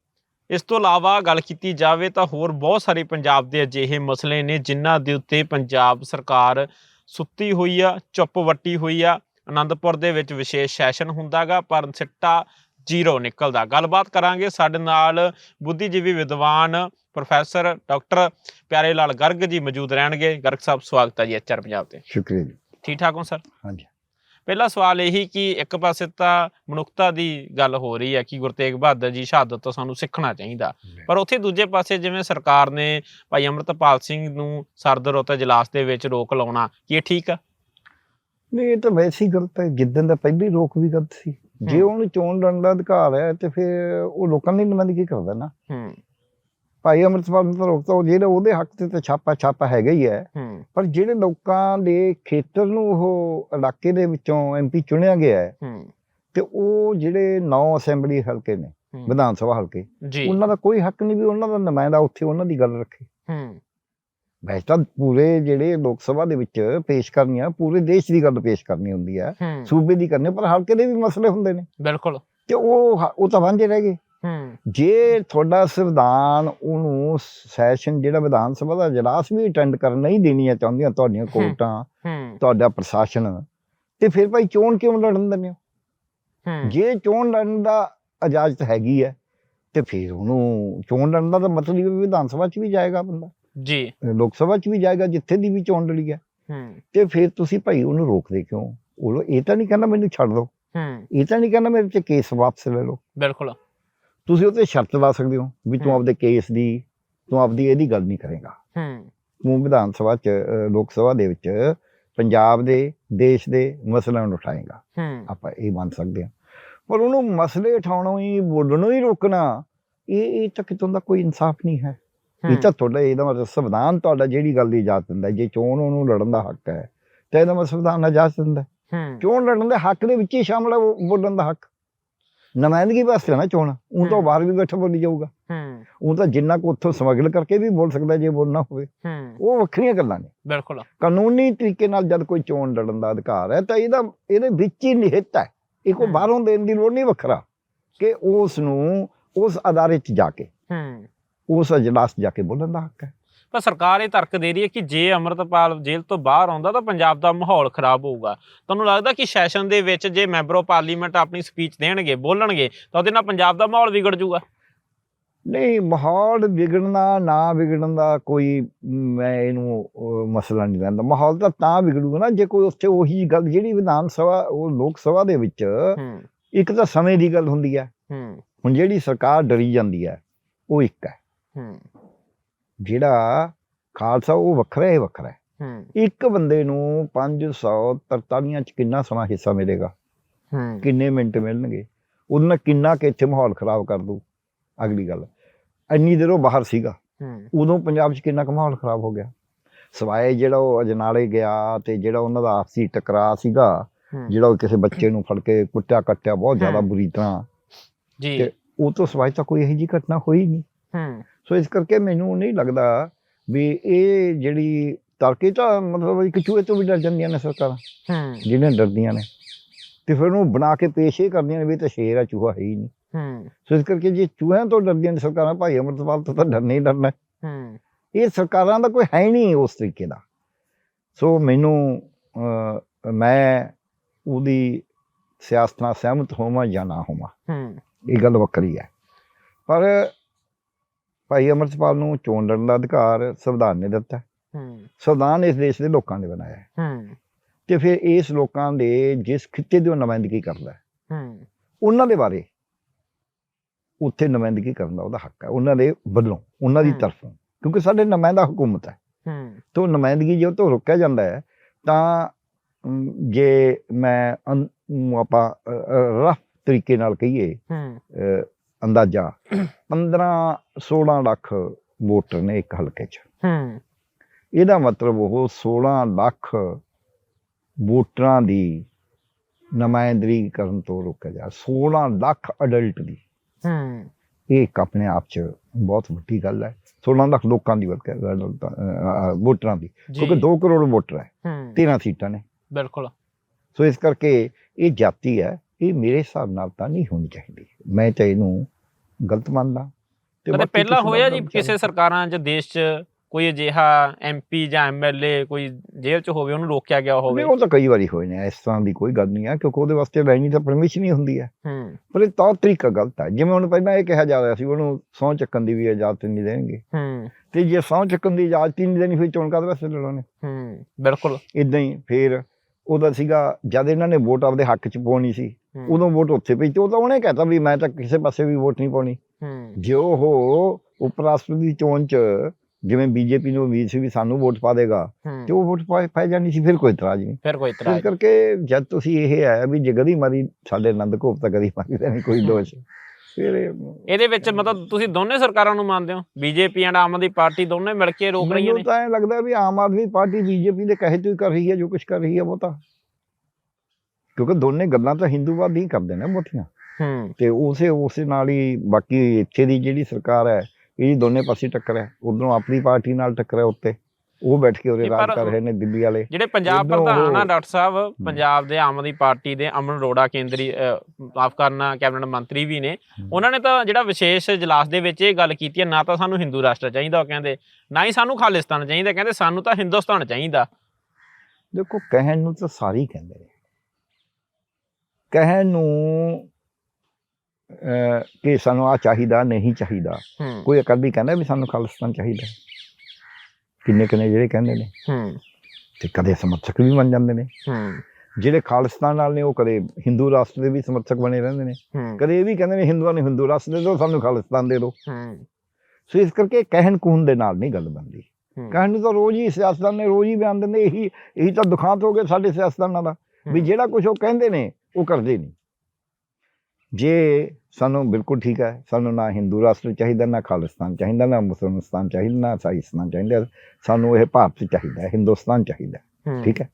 ਇਸ ਤੋਂ ਇਲਾਵਾ ਗੱਲ ਕੀਤੀ ਜਾਵੇ ਤਾਂ ਹੋਰ ਬਹੁਤ ਸਾਰੇ ਪੰਜਾਬ ਦੇ ਅਜਿਹੇ ਮਸਲੇ ਨੇ ਜਿਨ੍ਹਾਂ ਦੇ ਉੱਤੇ ਪੰਜਾਬ ਸਰਕਾਰ ਸੁੱਤੀ ਹੋਈ ਆ ਚੁੱਪ ਵੱਟੀ ਹੋਈ ਆ। ਆਨੰਦਪੁਰ ਦੇ ਵਿੱਚ ਵਿਸ਼ੇਸ਼ ਸੈਸ਼ਨ ਹੁੰਦਾਗਾ ਪਰ ਸਿੱਟਾ ਜ਼ੀਰੋ ਨਿਕਲਦਾ। ਗੱਲਬਾਤ ਕਰਾਂਗੇ ਸਾਡੇ ਨਾਲ ਬੁੱਧੀਜੀਵੀ ਵਿਦਵਾਨ ਪ੍ਰੋਫੈਸਰ ਡਾਕਟਰ ਪਿਆਰੇ ਲਾਲ ਗਰਗ ਜੀ ਮੌਜੂਦ ਰਹਿਣਗੇ। ਗਰਗ ਸਾਹਿਬ ਸਵਾਗਤ ਹੈ ਜੀ ਐਚਆਰ ਪੰਜਾਬ ਤੇ। ਸ਼ੁਕਰੀਆ ਜੀ। ਠੀਕ ਠਾਕ ਹੋ ਸਰ? ਹਾਂਜੀ। ਪਹਿਲਾ ਸਵਾਲ ਇਹੀ ਕਿ ਇੱਕ ਪਾਸੇ ਤਾਂ ਮਨੁੱਖਤਾ ਦੀ ਗੱਲ ਹੋ ਰਹੀ ਹੈ ਕਿ ਗੁਰੂ ਤੇਗ ਬਹਾਦਰ ਜੀ ਸ਼ਹਾਦਤ ਤੋਂ ਸਾਨੂੰ ਸਿੱਖਣਾ ਚਾਹੀਦਾ। ਪਰ ਉੱਥੇ ਦੂਜੇ ਪਾਸੇ ਜਿਵੇਂ ਸਰਕਾਰ ਨੇ ਭਾਈ ਅਮਰਤਪਾਲ ਸਿੰਘ ਨੂੰ ਸਰਦਰ ਉਤੇ ਜਲਾਸ ਦੇ ਵਿੱਚ ਰੋਕ ਲਾਉਣਾ ਕੀ ਇਹ ਠੀਕ ਆ? ਨਹੀਂ ਇਹ ਤਾਂ ਵੈਸੇ ਗਲਤ ਹੈ ਜਿੱਦਣ ਦਾ ਪਹਿਲੀ ਰੋਕ ਵੀ ਗਲਤ ਸੀ। ਜੇ। ਉਹਨੂੰ ਚੋਣ ਲੜਨ ਦਾ ਅਧਿਕਾਰ ਹੈ ਤੇ ਫਿਰ ਉਹ ਲੋਕਾਂ ਦੀ ਨੁਮਾਇੰਦਗੀ ਕਰਦਾ ਨਾ। ਹੂੰ। ਭਾਈ ਅੰਮ੍ਰਿਤਪਾਲ ਨੂੰ ਤਾਂ ਰੋਕਤਾ ਉਹ ਜਿਹੜਾ ਉਹਦੇ ਹੱਕ ਤੇ ਤਾਂ ਛਾਪਾ ਛਾਪਾ ਹੈਗਾ ਹੀ ਹੈ। ਹੂੰ। ਪਰ ਜਿਹੜੇ ਲੋਕਾਂ ਦੇ ਖੇਤਰ ਨੂੰ ਉਹ ਇਲਾਕੇ ਦੇ ਵਿੱਚੋਂ ਐਮਪੀ ਚੁਣਿਆ ਗਿਆ ਹੈ ਤੇ ਉਹ ਜਿਹੜੇ ਨੌ ਅਸੈਂਬਲੀ ਹਲਕੇ ਨੇ ਵਿਧਾਨ ਸਭਾ ਹਲਕੇ ਉਹਨਾਂ ਦਾ ਕੋਈ ਹੱਕ ਨਹੀਂ ਵੀ ਉਹਨਾਂ ਦਾ ਨੁਮਾਇੰਦਾ ਉੱਥੇ ਉਹਨਾਂ ਦੀ ਗੱਲ ਰੱਖੇ। ਹੂੰ। ਵੈਸੇ ਤਾਂ ਪੂਰੇ ਜਿਹੜੇ ਲੋਕ ਸਭਾ ਦੇ ਵਿੱਚ ਪੇਸ਼ ਕਰਨੀਆਂ ਪੂਰੇ ਦੇਸ਼ ਦੀ ਗੱਲ ਪੇਸ਼ ਕਰਨੀ ਹੁੰਦੀ ਹੈ ਹੂੰ। ਸੂਬੇ ਦੀ ਕਰਨੀ ਪਰ ਹਲਕੇ ਦੇ ਵੀ ਮਸਲੇ ਹੁੰਦੇ ਨੇ। ਬਿਲਕੁਲ। ਤੇ ਉਹ ਉਹ ਤਾਂ ਵਾਂਝੇ ਰਹਿ ਗਏ। ਜੇ ਤੁਹਾਡਾ ਸੰਵਿਧਾਨ ਉਹਨੂੰ ਸੈਸ਼ਨ ਜਿਹੜਾ ਵਿਧਾਨ ਸਭਾ ਦਾ ਇਜਲਾਸ ਵੀ ਅਟੈਂਡ ਕਰਨ ਨਹੀਂ ਦੇਣੀਆਂ ਚਾਹੁੰਦੀਆਂ ਤੁਹਾਡੀਆਂ ਕੋਰਟਾਂ ਤੁਹਾਡਾ ਪ੍ਰਸ਼ਾਸਨ ਤੇ ਫਿਰ ਭਾਈ ਚੋਣ ਕਿਉਂ ਲੜਨ ਦਿੰਦੇ ਹੋ? ਜੇ ਚੋਣ ਲੜਨ ਦਾ ਇਜਾਜ਼ਤ ਹੈਗੀ ਹੈ ਤੇ ਫਿਰ ਉਹਨੂੰ ਚੋਣ ਲੜਨ ਦਾ ਤਾਂ ਮਤਲਬ ਵਿਧਾਨ ਸਭਾ 'ਚ ਵੀ ਜਾਏਗਾ ਬੰਦਾ। ਜੀ। ਲੋਕ ਸਭਾ 'ਚ ਵੀ ਜਾਏਗਾ ਜਿੱਥੇ ਦੀ ਵੀ ਚੋਣ ਲੜੀ ਹੈ। ਹੂੰ। ਤੇ ਫਿਰ ਤੁਸੀਂ ਭਾਈ ਉਹਨੂੰ ਰੋਕਦੇ ਕਿਉਂ? ਉਹ ਇਹ ਤਾਂ ਨਹੀਂ ਕਹਿੰਦਾ ਮੈਨੂੰ ਛੱਡ ਦਿਓ ਹੂੰ। ਇਹ ਤਾਂ ਨਹੀਂ ਕਹਿੰਦਾ ਮੇਰੇ ਤੇ ਕੇਸ ਵਾਪਸ ਲੈ ਲਓ। ਬਿਲਕੁਲ। ਤੁਸੀਂ ਉਹ ਤੇ ਸ਼ਰਤ ਲਾ ਸਕਦੇ ਹੋ ਵੀ ਤੂੰ। ਆਪਦੇ ਕੇਸ ਦੀ ਤੂੰ ਆਪਦੀ ਇਹਦੀ ਗੱਲ ਨਹੀਂ ਕਰੇਗਾ। ਹੂੰ। ਤੂੰ ਵਿਧਾਨ ਸਭਾ ਚ ਲੋਕ ਸਭਾ ਦੇ ਵਿੱਚ ਪੰਜਾਬ ਦੇ ਦੇਸ਼ ਦੇ ਮਸਲਿਆਂ ਨੂੰ ਉਠਾਏਗਾ। ਆਪਾਂ ਇਹ ਮੰਨ ਸਕਦੇ ਹਾਂ। ਪਰ ਉਹਨੂੰ ਮਸਲੇ ਉਠਾਉਣੋਂ ਹੀ ਬੋਲਣੋਂ ਹੀ ਰੋਕਣਾ ਇਹ ਇਹ ਤਾਂ ਕਿਤੋਂ ਦਾ ਕੋਈ ਇਨਸਾਫ ਨਹੀਂ ਹੈ। ਇਹ ਤਾਂ ਤੁਹਾਡਾ ਇਹਦਾ ਮਤਲਬ ਸੰਵਿਧਾਨ ਤੁਹਾਡਾ ਜਿਹੜੀ ਗੱਲ ਦੀ ਇਜਾਜ਼ਤ ਦਿੰਦਾ। ਜੇ ਚੋਣ ਉਹਨੂੰ ਲੜਨ ਦਾ ਹੱਕ ਹੈ ਤਾਂ ਇਹਦਾ ਮਤਲਬ ਸੰਵਿਧਾਨ ਇਜਾਜ਼ਤ ਦਿੰਦਾ ਚੋਣ ਲੜਨ ਦੇ ਹੱਕ ਦੇ ਵਿੱਚ ਹੀ ਸ਼ਾਮਲ ਹੈ ਬੋਲਣ ਦਾ ਹੱਕ। ਨੁਮਾਇੰਦਗੀ ਵਾਸਤੇ ਨਾ ਚੋਣ ਉਹ ਤਾਂ। ਬਾਹਰ ਵੀ ਬੈਠਾ ਬੋਲੀ ਜਾਊਗਾ। ਹੂੰ। ਉਹ ਤਾਂ ਜਿੰਨਾ ਕੋ ਉੱਥੋਂ ਸਮਗਲ ਕਰਕੇ ਵੀ ਬੋਲ ਸਕਦਾ ਜੇ ਬੋਲਣਾ ਹੋਵੇ। ਹੂੰ। ਉਹ ਵੱਖਰੀਆਂ ਗੱਲਾਂ ਨੇ। ਬਿਲਕੁਲ। ਕਾਨੂੰਨੀ ਤਰੀਕੇ ਨਾਲ ਜਦ ਕੋਈ ਚੋਣ ਲੜਨ ਦਾ ਅਧਿਕਾਰ ਹੈ ਤਾਂ ਇਹਦਾ ਇਹਦੇ ਵਿੱਚ ਹੀ ਨਿਹਿਤ ਹੈ। ਇਹ ਕੋਈ ਹੂੰ। ਬਾਹਰੋਂ ਦੇਣ ਦੀ ਲੋੜ ਨਹੀਂ ਵੱਖਰਾ। ਕਿ ਉਸ ਨੂੰ ਉਸ ਅਦਾਰੇ 'ਚ ਜਾ ਕੇ ਹੂੰ। ਉਸ ਅਜਲਾਸ ਜਾ ਕੇ ਬੋਲਣ ਦਾ ਹੱਕ ਹੈ। ਪਰ ਸਰਕਾਰ ਇਹ ਤਰਕ ਦੇ ਰਹੀ ਹੈ ਕਿ ਜੇ ਅਮਰਤਪਾਲ ਜੇਲ੍ਹ ਤੋਂ ਬਾਹਰ ਆਉਂਦਾ ਤਾਂ ਪੰਜਾਬ ਦਾ ਮਾਹੌਲ ਖਰਾਬ ਹੋਊਗਾ। ਤੁਹਾਨੂੰ ਲੱਗਦਾ ਕਿ ਸੈਸ਼ਨ ਦੇ ਵਿੱਚ ਜੇ ਮੈਂਬਰ ਆਫ ਪਾਰਲੀਮੈਂਟ ਆਪਣੀ ਸਪੀਚ ਦੇਣਗੇ ਬੋਲਣਗੇ ਤਾਂ ਉਹਦੇ ਨਾਲ ਪੰਜਾਬ ਦਾ ਮਾਹੌਲ ਵਿਗੜ ਜਾਊਗਾ? ਨਹੀਂ ਮਾਹੌਲ ਵਿਗੜਨਾ ਨਾ ਵਿਗੜਨ ਦਾ ਕੋਈ ਮੈਂ ਇਹਨੂੰ ਮਸਲਾ ਨਹੀਂ ਲੈਂਦਾ। ਮਾਹੌਲ ਤਾਂ ਤਾਂ ਵਿਗੜੂਗਾ ਨਾ ਜੇ ਕੋਈ ਉੱਥੇ ਉਹੀ ਗੱਲ ਜਿਹੜੀ ਵਿਧਾਨ ਸਭਾ ਉਹ ਲੋਕ ਸਭਾ ਦੇ ਵਿੱਚ ਇੱਕ ਤਾਂ ਸਮੇਂ ਦੀ ਗੱਲ ਹੁੰਦੀ ਹੈ। ਹੁਣ ਜਿਹੜੀ ਸਰਕਾਰ ਡਰੀ ਜਾਂਦੀ ਹੈ ਉਹ ਇੱਕ ਹੂੰ। ਜਿਹੜਾ ਖਾਲਸਾ ਉਹ ਵੱਖਰਾ ਹੈ ਵੱਖਰਾ ਹੈ। ਇੱਕ ਬੰਦੇ ਨੂੰ 543 ਚ ਕਿੰਨਾ ਸਮਾਂ ਹਿੱਸਾ ਮਿਲੇਗਾ? ਕਿੰਨੇ ਮਿੰਟ ਮਿਲਣਗੇ? ਉਹਦੇ ਨਾਲ ਕਿੰਨਾ ਕਿ ਇੱਥੇ ਮਾਹੌਲ ਖਰਾਬ ਕਰ ਦੂ ਅਗਲੀ ਗੱਲ ਇੰਨੀ ਦੇਰ ਉਹ ਬਾਹਰ ਸੀਗਾ। ਉਦੋਂ ਪੰਜਾਬ 'ਚ ਕਿੰਨਾ ਕੁ ਮਾਹੌਲ ਖਰਾਬ ਹੋ ਗਿਆ? ਸਵਾਏ ਜਿਹੜਾ ਉਹ ਅਜਨਾਲੇ ਗਿਆ ਤੇ ਜਿਹੜਾ ਉਹਨਾਂ ਦਾ ਆਪਸੀ ਟਕਰਾਅ ਸੀਗਾ ਜਿਹੜਾ ਉਹ ਕਿਸੇ ਬੱਚੇ ਨੂੰ ਫੜ ਕੇ ਕੁੱਟਿਆ ਕੱਟਿਆ ਬਹੁਤ ਜ਼ਿਆਦਾ। ਬੁਰੀ ਤਰ੍ਹਾਂ। ਜੀ। ਤੇ ਉਹ ਤੋਂ ਸਵਾਏ ਤਾਂ ਕੋਈ ਇਹੋ ਜਿਹੀ ਘਟਨਾ ਹੋਈ ਨਹੀਂ। ਹੂੰ। ਸੋ ਇਸ ਕਰਕੇ ਮੈਨੂੰ ਨਹੀਂ ਲੱਗਦਾ ਵੀ ਇਹ ਜਿਹੜੀ ਤਰਕੇ ਤਾਂ ਮਤਲਬ ਇੱਕ ਚੂਹੇ ਤੋਂ ਵੀ ਡਰ ਜਾਂਦੀਆਂ ਨੇ ਸਰਕਾਰਾਂ ਹੂੰ। ਜਿਹਨੇ ਡਰਦੀਆਂ ਨੇ। ਤੇ ਫਿਰ ਉਹਨੂੰ ਬਣਾ ਕੇ ਪੇਸ਼ ਇਹ ਕਰਦੀਆਂ ਨੇ ਵੀ ਤਾਂ ਸ਼ੇਰ ਆ ਚੂਹਾ ਹੈ ਹੀ ਨਹੀਂ। ਹੂੰ। ਸੋ ਇਸ ਕਰਕੇ ਜੇ ਚੂਹਿਆਂ ਤੋਂ ਡਰਦੀਆਂ ਨੇ ਸਰਕਾਰਾਂ ਭਾਈ ਅਮਰਤਪਾਲ ਤੋਂ ਤਾਂ ਡਰਨਾ ਹੀ ਡਰਨਾ। ਹੈ। ਹੂੰ ਇਹ ਸਰਕਾਰਾਂ ਦਾ ਕੋਈ ਹੈ ਹੀ ਨਹੀਂ ਉਸ ਤਰੀਕੇ ਦਾ। ਸੋ ਮੈਨੂੰ ਮੈਂ ਉਹਦੀ ਸਿਆਸਤ ਨਾਲ ਸਹਿਮਤ ਹੋਵਾਂ ਜਾਂ ਨਾ ਹੋਵਾਂ। ਹੂੰ। ਇਹ ਗੱਲ ਵੱਖਰੀ ਹੈ। ਪਰ ਭਾਈ ਅਮਰਤਪਾਲ ਨੂੰ ਚੋਣ ਲੜਨ ਦਾ ਅਧਿਕਾਰ ਸੰਵਿਧਾਨ ਨੇ ਦਿੱਤਾ। ਹੈ। ਹੂੰ ਸੰਵਿਧਾਨ ਇਸ ਦੇਸ਼ ਦੇ ਲੋਕਾਂ ਨੇ ਬਣਾਇਆ। ਹੈ। ਹੂੰ ਤੇ ਫਿਰ ਇਸ ਲੋਕਾਂ ਦੇ ਜਿਸ ਖਿੱਤੇ ਦੀ ਉਹ ਨੁਮਾਇੰਦਗੀ ਕਰਦਾ। ਹੈ। ਹੂੰ ਉਹਨਾਂ ਦੇ ਬਾਰੇ ਉੱਥੇ ਨੁਮਾਇੰਦਗੀ ਕਰਨ ਦਾ ਉਹਦਾ ਹੱਕ ਹੈ। ਉਹਨਾਂ ਦੇ ਵੱਲੋਂ ਉਹਨਾਂ ਦੀ। ਤਰਫੋਂ। ਕਿਉਂਕਿ ਸਾਡੇ ਨੁਮਾਇੰਦਾ ਹਕੂਮਤ ਹੈ। ਹੂੰ। ਤੋਂ ਨੁਮਾਇੰਦਗੀ ਜੇ ਉਹ ਤੋਂ ਰੋਕਿਆ ਜਾਂਦਾ ਹੈ ਤਾਂ ਜੇ ਮੈਂ ਆਪਾਂ ਰਫ ਤਰੀਕੇ ਨਾਲ ਕਹੀਏ ਅੰਦਾਜ਼ਾ 15 16 ਲੱਖ ਵੋਟਰ ਨੇ ਇੱਕ ਹਲਕੇ 'ਚ। ਹੂੰ। ਇਹਦਾ ਮਤਲਬ ਉਹ 16 ਲੱਖ ਵੋਟਰਾਂ ਦੀ ਨੁਮਾਇੰਦਗੀ ਕਰਨ ਤੋਂ ਰੋਕਿਆ ਜਾ 16 ਲੱਖ ਅਡਲਟ ਦੀ। ਹੂੰ। ਇਹ ਇੱਕ ਆਪਣੇ ਆਪ 'ਚ ਬਹੁਤ ਵੱਡੀ ਗੱਲ ਹੈ। 16 ਲੱਖ ਲੋਕਾਂ ਦੀ ਵੋਟਰਾਂ ਦੀ ਕਿਉਂਕਿ 2 ਕਰੋੜ ਵੋਟਰ ਹੂੰ 13 ਸੀਟਾਂ ਨੇ। ਬਿਲਕੁਲ। ਸੋ ਇਸ ਕਰਕੇ ਇਹ ਜਾਤੀ ਹੈ ਇਹ ਮੇਰੇ ਹਿਸਾਬ ਨਾਲ ਤਾਂ ਨਹੀਂ ਹੋਣੀ ਚਾਹੀਦੀ। ਮੈਂ ਤਾਂ ਇਹਨੂੰ ਗਲਤ ਮੰਨਦਾ। ਤੇ ਕਦੇ ਪਹਿਲਾਂ ਹੋਇਆ ਜੀ ਕਿਸੇ ਸਰਕਾਰਾਂ 'ਚ ਦੇਸ਼ 'ਚ ਕੋਈ ਅਜਿਹਾ ਐਮਪੀ ਜਾਂ ਐਮਐਲਏ ਕੋਈ ਜੇਲ੍ਹ 'ਚ ਹੋਵੇ ਉਹਨੂੰ ਰੋਕਿਆ ਗਿਆ ਹੋਵੇ। ਨਹੀਂ ਉਹ ਤਾਂ ਕਈ ਵਾਰੀ ਹੋਏ ਨੇ ਇਸ ਤਰ੍ਹਾਂ ਦੀ ਕੋਈ ਗੱਲ ਨਹੀਂ ਹੈ ਕਿਉਂਕਿ ਉਹਦੇ ਵਾਸਤੇ ਲੈਣੀ ਤਾਂ ਪਰਮਿਸ਼ਨ ਹੀ ਹੁੰਦੀ ਹੈ ਹੂੰ। ਪਰ ਇਹ ਤੌਰ ਤਰੀਕਾ ਗਲਤ ਹੈ ਜਿਵੇਂ ਹੁਣ ਪਹਿਲਾਂ ਇਹ ਕਿਹਾ ਜਾ ਰਿਹਾ ਸੀ ਉਹਨੂੰ ਸਹੁੰ ਚੱਕਣ ਦੀ ਵੀ ਇਜਾਜ਼ਤ ਨਹੀਂ ਦੇਣਗੇ। ਹੂੰ। ਤੇ ਜੇ ਸਹੁੰ ਚੱਕਣ ਦੀ ਇਜਾਜ਼ਤ ਨਹੀਂ ਦੇਣੀ ਫਿਰ ਚੋਣ ਕਾਹਦੇ ਵਾਸਤੇ ਲੜਾਉਣੇ ਹੂੰ ਬਿਲਕੁਲ। ਇਦਾਂ ਹੀ ਫਿਰ ਉਹਦਾ ਸੀਗਾ ਜਦ ਇਹਨਾਂ ਨੇ ਵੋਟ ਆਪਦੇ ਹੱਕ 'ਚ ਪਾਉਣੀ ਸੀ ਉਦੋਂ ਵੋਟ ਉੱਥੇ ਪਈ ਤੇ ਉਹ ਤਾਂ ਉਹਨੇ ਕਹਿਤਾ ਵੀ ਮੈਂ ਤਾਂ ਕਿਸੇ ਪਾਸੇ ਵੀ ਵੋਟ ਨਹੀਂ ਪਾਉਣੀ। ਜੇ ਉਹ ਉਪ ਰਾਸ਼ਟਰਪਤੀ ਦੀ ਚੋਣ 'ਚ ਜਿਵੇਂ ਬੀਜੇਪੀ ਨੂੰ ਉਮੀਦ ਸੀ ਵੀ ਸਾਨੂੰ ਵੋਟ ਪਾ ਦੇਗਾ ਤੇ ਉਹ ਵੋਟ ਪਾ ਜਾਣੀ ਸੀ ਫਿਰ ਕੋਈ ਇਤਰਾਜ਼ ਨਹੀਂ। ਫਿਰ ਕੋਈ ਇਤਰਾਜ਼ ਕਰਕੇ ਜਦ ਤੁਸੀਂ ਇਹ ਆਇਆ ਵੀ ਜੇ ਗਦੀ ਮਾਰੀ ਸਾਡੇ ਆਨੰਦ ਘੋਪ ਤਾਂ ਕਦੀ ਮਾਰੀ ਨਹੀਂ ਕੋਈ ਦੋਸ਼। ਇਹਦੇ ਵਿੱਚ ਮਤਲਬ ਤੁਸੀਂ ਦੋਨੇ ਸਰਕਾਰਾਂ ਨੂੰ ਮੰਨਦੇ ਹੋ? BJP and Aam Aadmi party ਦੋਨੇ ਮਿਲ ਕੇ ਰੋਕ ਰਹੀਆਂ ਨੇ? ਮੈਨੂੰ ਤਾਂ ਇਹ ਲੱਗਦਾ ਵੀ ਆਮ ਆਦਮੀ ਪਾਰਟੀ ਬੀਜੇਪੀ ਦੇ ਕਹੇ ਤੋਂ ਹੀ ਕਰ ਰਹੀ ਹੈ ਜੋ ਕੁਝ ਕਰ ਰਹੀ ਹੈ ਉਹ ਤਾਂ ਕਿਉਂਕਿ ਦੋਨੇ ਗੱਲਾਂ ਤਾਂ ਹਿੰਦੂਵਾਦ ਹੀ ਕਰਦੇ ਨੇ ਬਹੁਤੀਆਂ ਹੂੰ। ਤੇ ਉਸੇ ਉਸੇ ਨਾਲ ਹੀ ਬਾਕੀ ਇੱਥੇ ਦੀ ਜਿਹੜੀ ਸਰਕਾਰ ਹੈ ਇਹ ਦੋਨੇ ਪਾਸੇ ਟੱਕਰ ਹੈ। ਉਧਰੋਂ ਆਪਣੀ ਪਾਰਟੀ ਨਾਲ ਟੱਕਰ ਹੈ ਉੱਤੇ। ਉਹ ਬੈਠ ਕੇ ਉਹਦੇ ਰਾਜ ਕਰ ਰਹੇ ਨੇ ਦਿੱਲੀ ਵਾਲੇ। ਜਿਹੜੇ ਪੰਜਾਬ ਪ੍ਰਧਾਨ ਆ ਡਾਕਟਰ ਸਾਹਿਬ ਪੰਜਾਬ ਦੇ ਆਮ ਆਦਮੀ ਪਾਰਟੀ ਦੇ ਅਮਨ ਅਰੋੜਾ ਕੇਂਦਰੀ ਮਾਫ ਕਰਨਾ ਕੈਬਨਿਟ ਮੰਤਰੀ ਵੀ ਨੇ। ਉਹਨਾਂ ਨੇ ਤਾਂ ਜਿਹੜਾ ਵਿਸ਼ੇਸ਼ ਇਜਲਾਸ ਦੇ ਵਿੱਚ ਇਹ ਗੱਲ ਕੀਤੀ ਹੈ ਨਾ ਤਾਂ ਸਾਨੂੰ ਹਿੰਦੂ ਰਾਸ਼ਟਰ ਚਾਹੀਦਾ ਉਹ ਕਹਿੰਦੇ ਨਾ ਹੀ ਸਾਨੂੰ ਖਾਲਿਸਤਾਨ ਚਾਹੀਦਾ ਕਹਿੰਦੇ ਸਾਨੂੰ ਤਾਂ ਹਿੰਦੁਸਤਾਨ ਚਾਹੀਦਾ। ਦੇਖੋ ਕਹਿਣ ਨੂੰ ਤਾਂ ਸਾਰੇ ਕਹਿੰਦੇ ਨੇ। ਕਹਿਣ ਨੂੰ ਕਿ ਸਾਨੂੰ ਆ ਚਾਹੀਦਾ ਨਹੀਂ ਚਾਹੀਦਾ। ਕੋਈ ਅਕਦੀ ਕਹਿੰਦਾ ਵੀ ਸਾਨੂੰ ਖਾਲਿਸਤਾਨ ਚਾਹੀਦਾ। ਕਿੰਨੇ ਕਿੰਨੇ ਜਿਹੜੇ ਕਹਿੰਦੇ ਨੇ। ਹੂੰ। ਤੇ ਕਦੇ ਸਮਰਥਕ ਵੀ ਬਣ ਜਾਂਦੇ ਨੇ। ਹੂੰ। ਜਿਹੜੇ ਖਾਲਿਸਤਾਨ ਨਾਲ ਨੇ ਉਹ ਕਦੇ ਹਿੰਦੂ ਰਾਸ਼ਟਰ ਦੇ ਵੀ ਸਮਰਥਕ ਬਣੇ ਰਹਿੰਦੇ ਨੇ। ਕਦੇ ਇਹ ਵੀ ਕਹਿੰਦੇ ਨੇ ਹਿੰਦੂਆਂ ਨੂੰ ਹਿੰਦੂ ਰਾਸ਼ਟਰ ਦੇ ਦਿਓ ਸਾਨੂੰ ਖਾਲਿਸਤਾਨ ਦੇ ਦਿਓ। ਹੂੰ। ਸੋ ਇਸ ਕਰਕੇ ਕਹਿਣ ਕੂਣ ਦੇ ਨਾਲ ਨਹੀਂ ਗੱਲ ਬਣਦੀ। ਕਹਿਣ ਨੂੰ ਤਾਂ ਰੋਜ਼ ਹੀ ਸਿਆਸਤਦਾਨ ਨੇ ਰੋਜ਼ ਹੀ ਬਿਆਨ ਦਿੰਦੇ ਇਹੀ ਇਹੀ ਤਾਂ ਦੁਖਾਂਤ ਹੋ ਗਏ ਸਾਡੇ ਸਿਆਸਤਦਾਨਾਂ ਦਾ। ਵੀ। ਜਿਹੜਾ ਕੁਝ ਉਹ ਕਹਿੰਦੇ ਨੇ ਉਹ ਕਰਦੇ ਨਹੀਂ। ਜੇ ਸਾਨੂੰ ਬਿਲਕੁਲ ਠੀਕ ਹੈ ਸਾਨੂੰ ਨਾ ਹਿੰਦੂ ਰਾਸ਼ਟਰ ਚਾਹੀਦਾ ਨਾ ਖਾਲਿਸਤਾਨ ਚਾਹੀਦਾ ਨਾ ਮੁਸਲਮਾਨ ਚਾਹੀਦਾ ਨਾ ਸਾਈਸਤਾਨ ਚਾਹੀਦਾ ਸਾਨੂੰ ਇਹ ਭਾਰਤ ਚਾਹੀਦਾ ਹੈ ਹਿੰਦੁਸਤਾਨ ਚਾਹੀਦਾ ਹੈ, ਠੀਕ ਹੈ?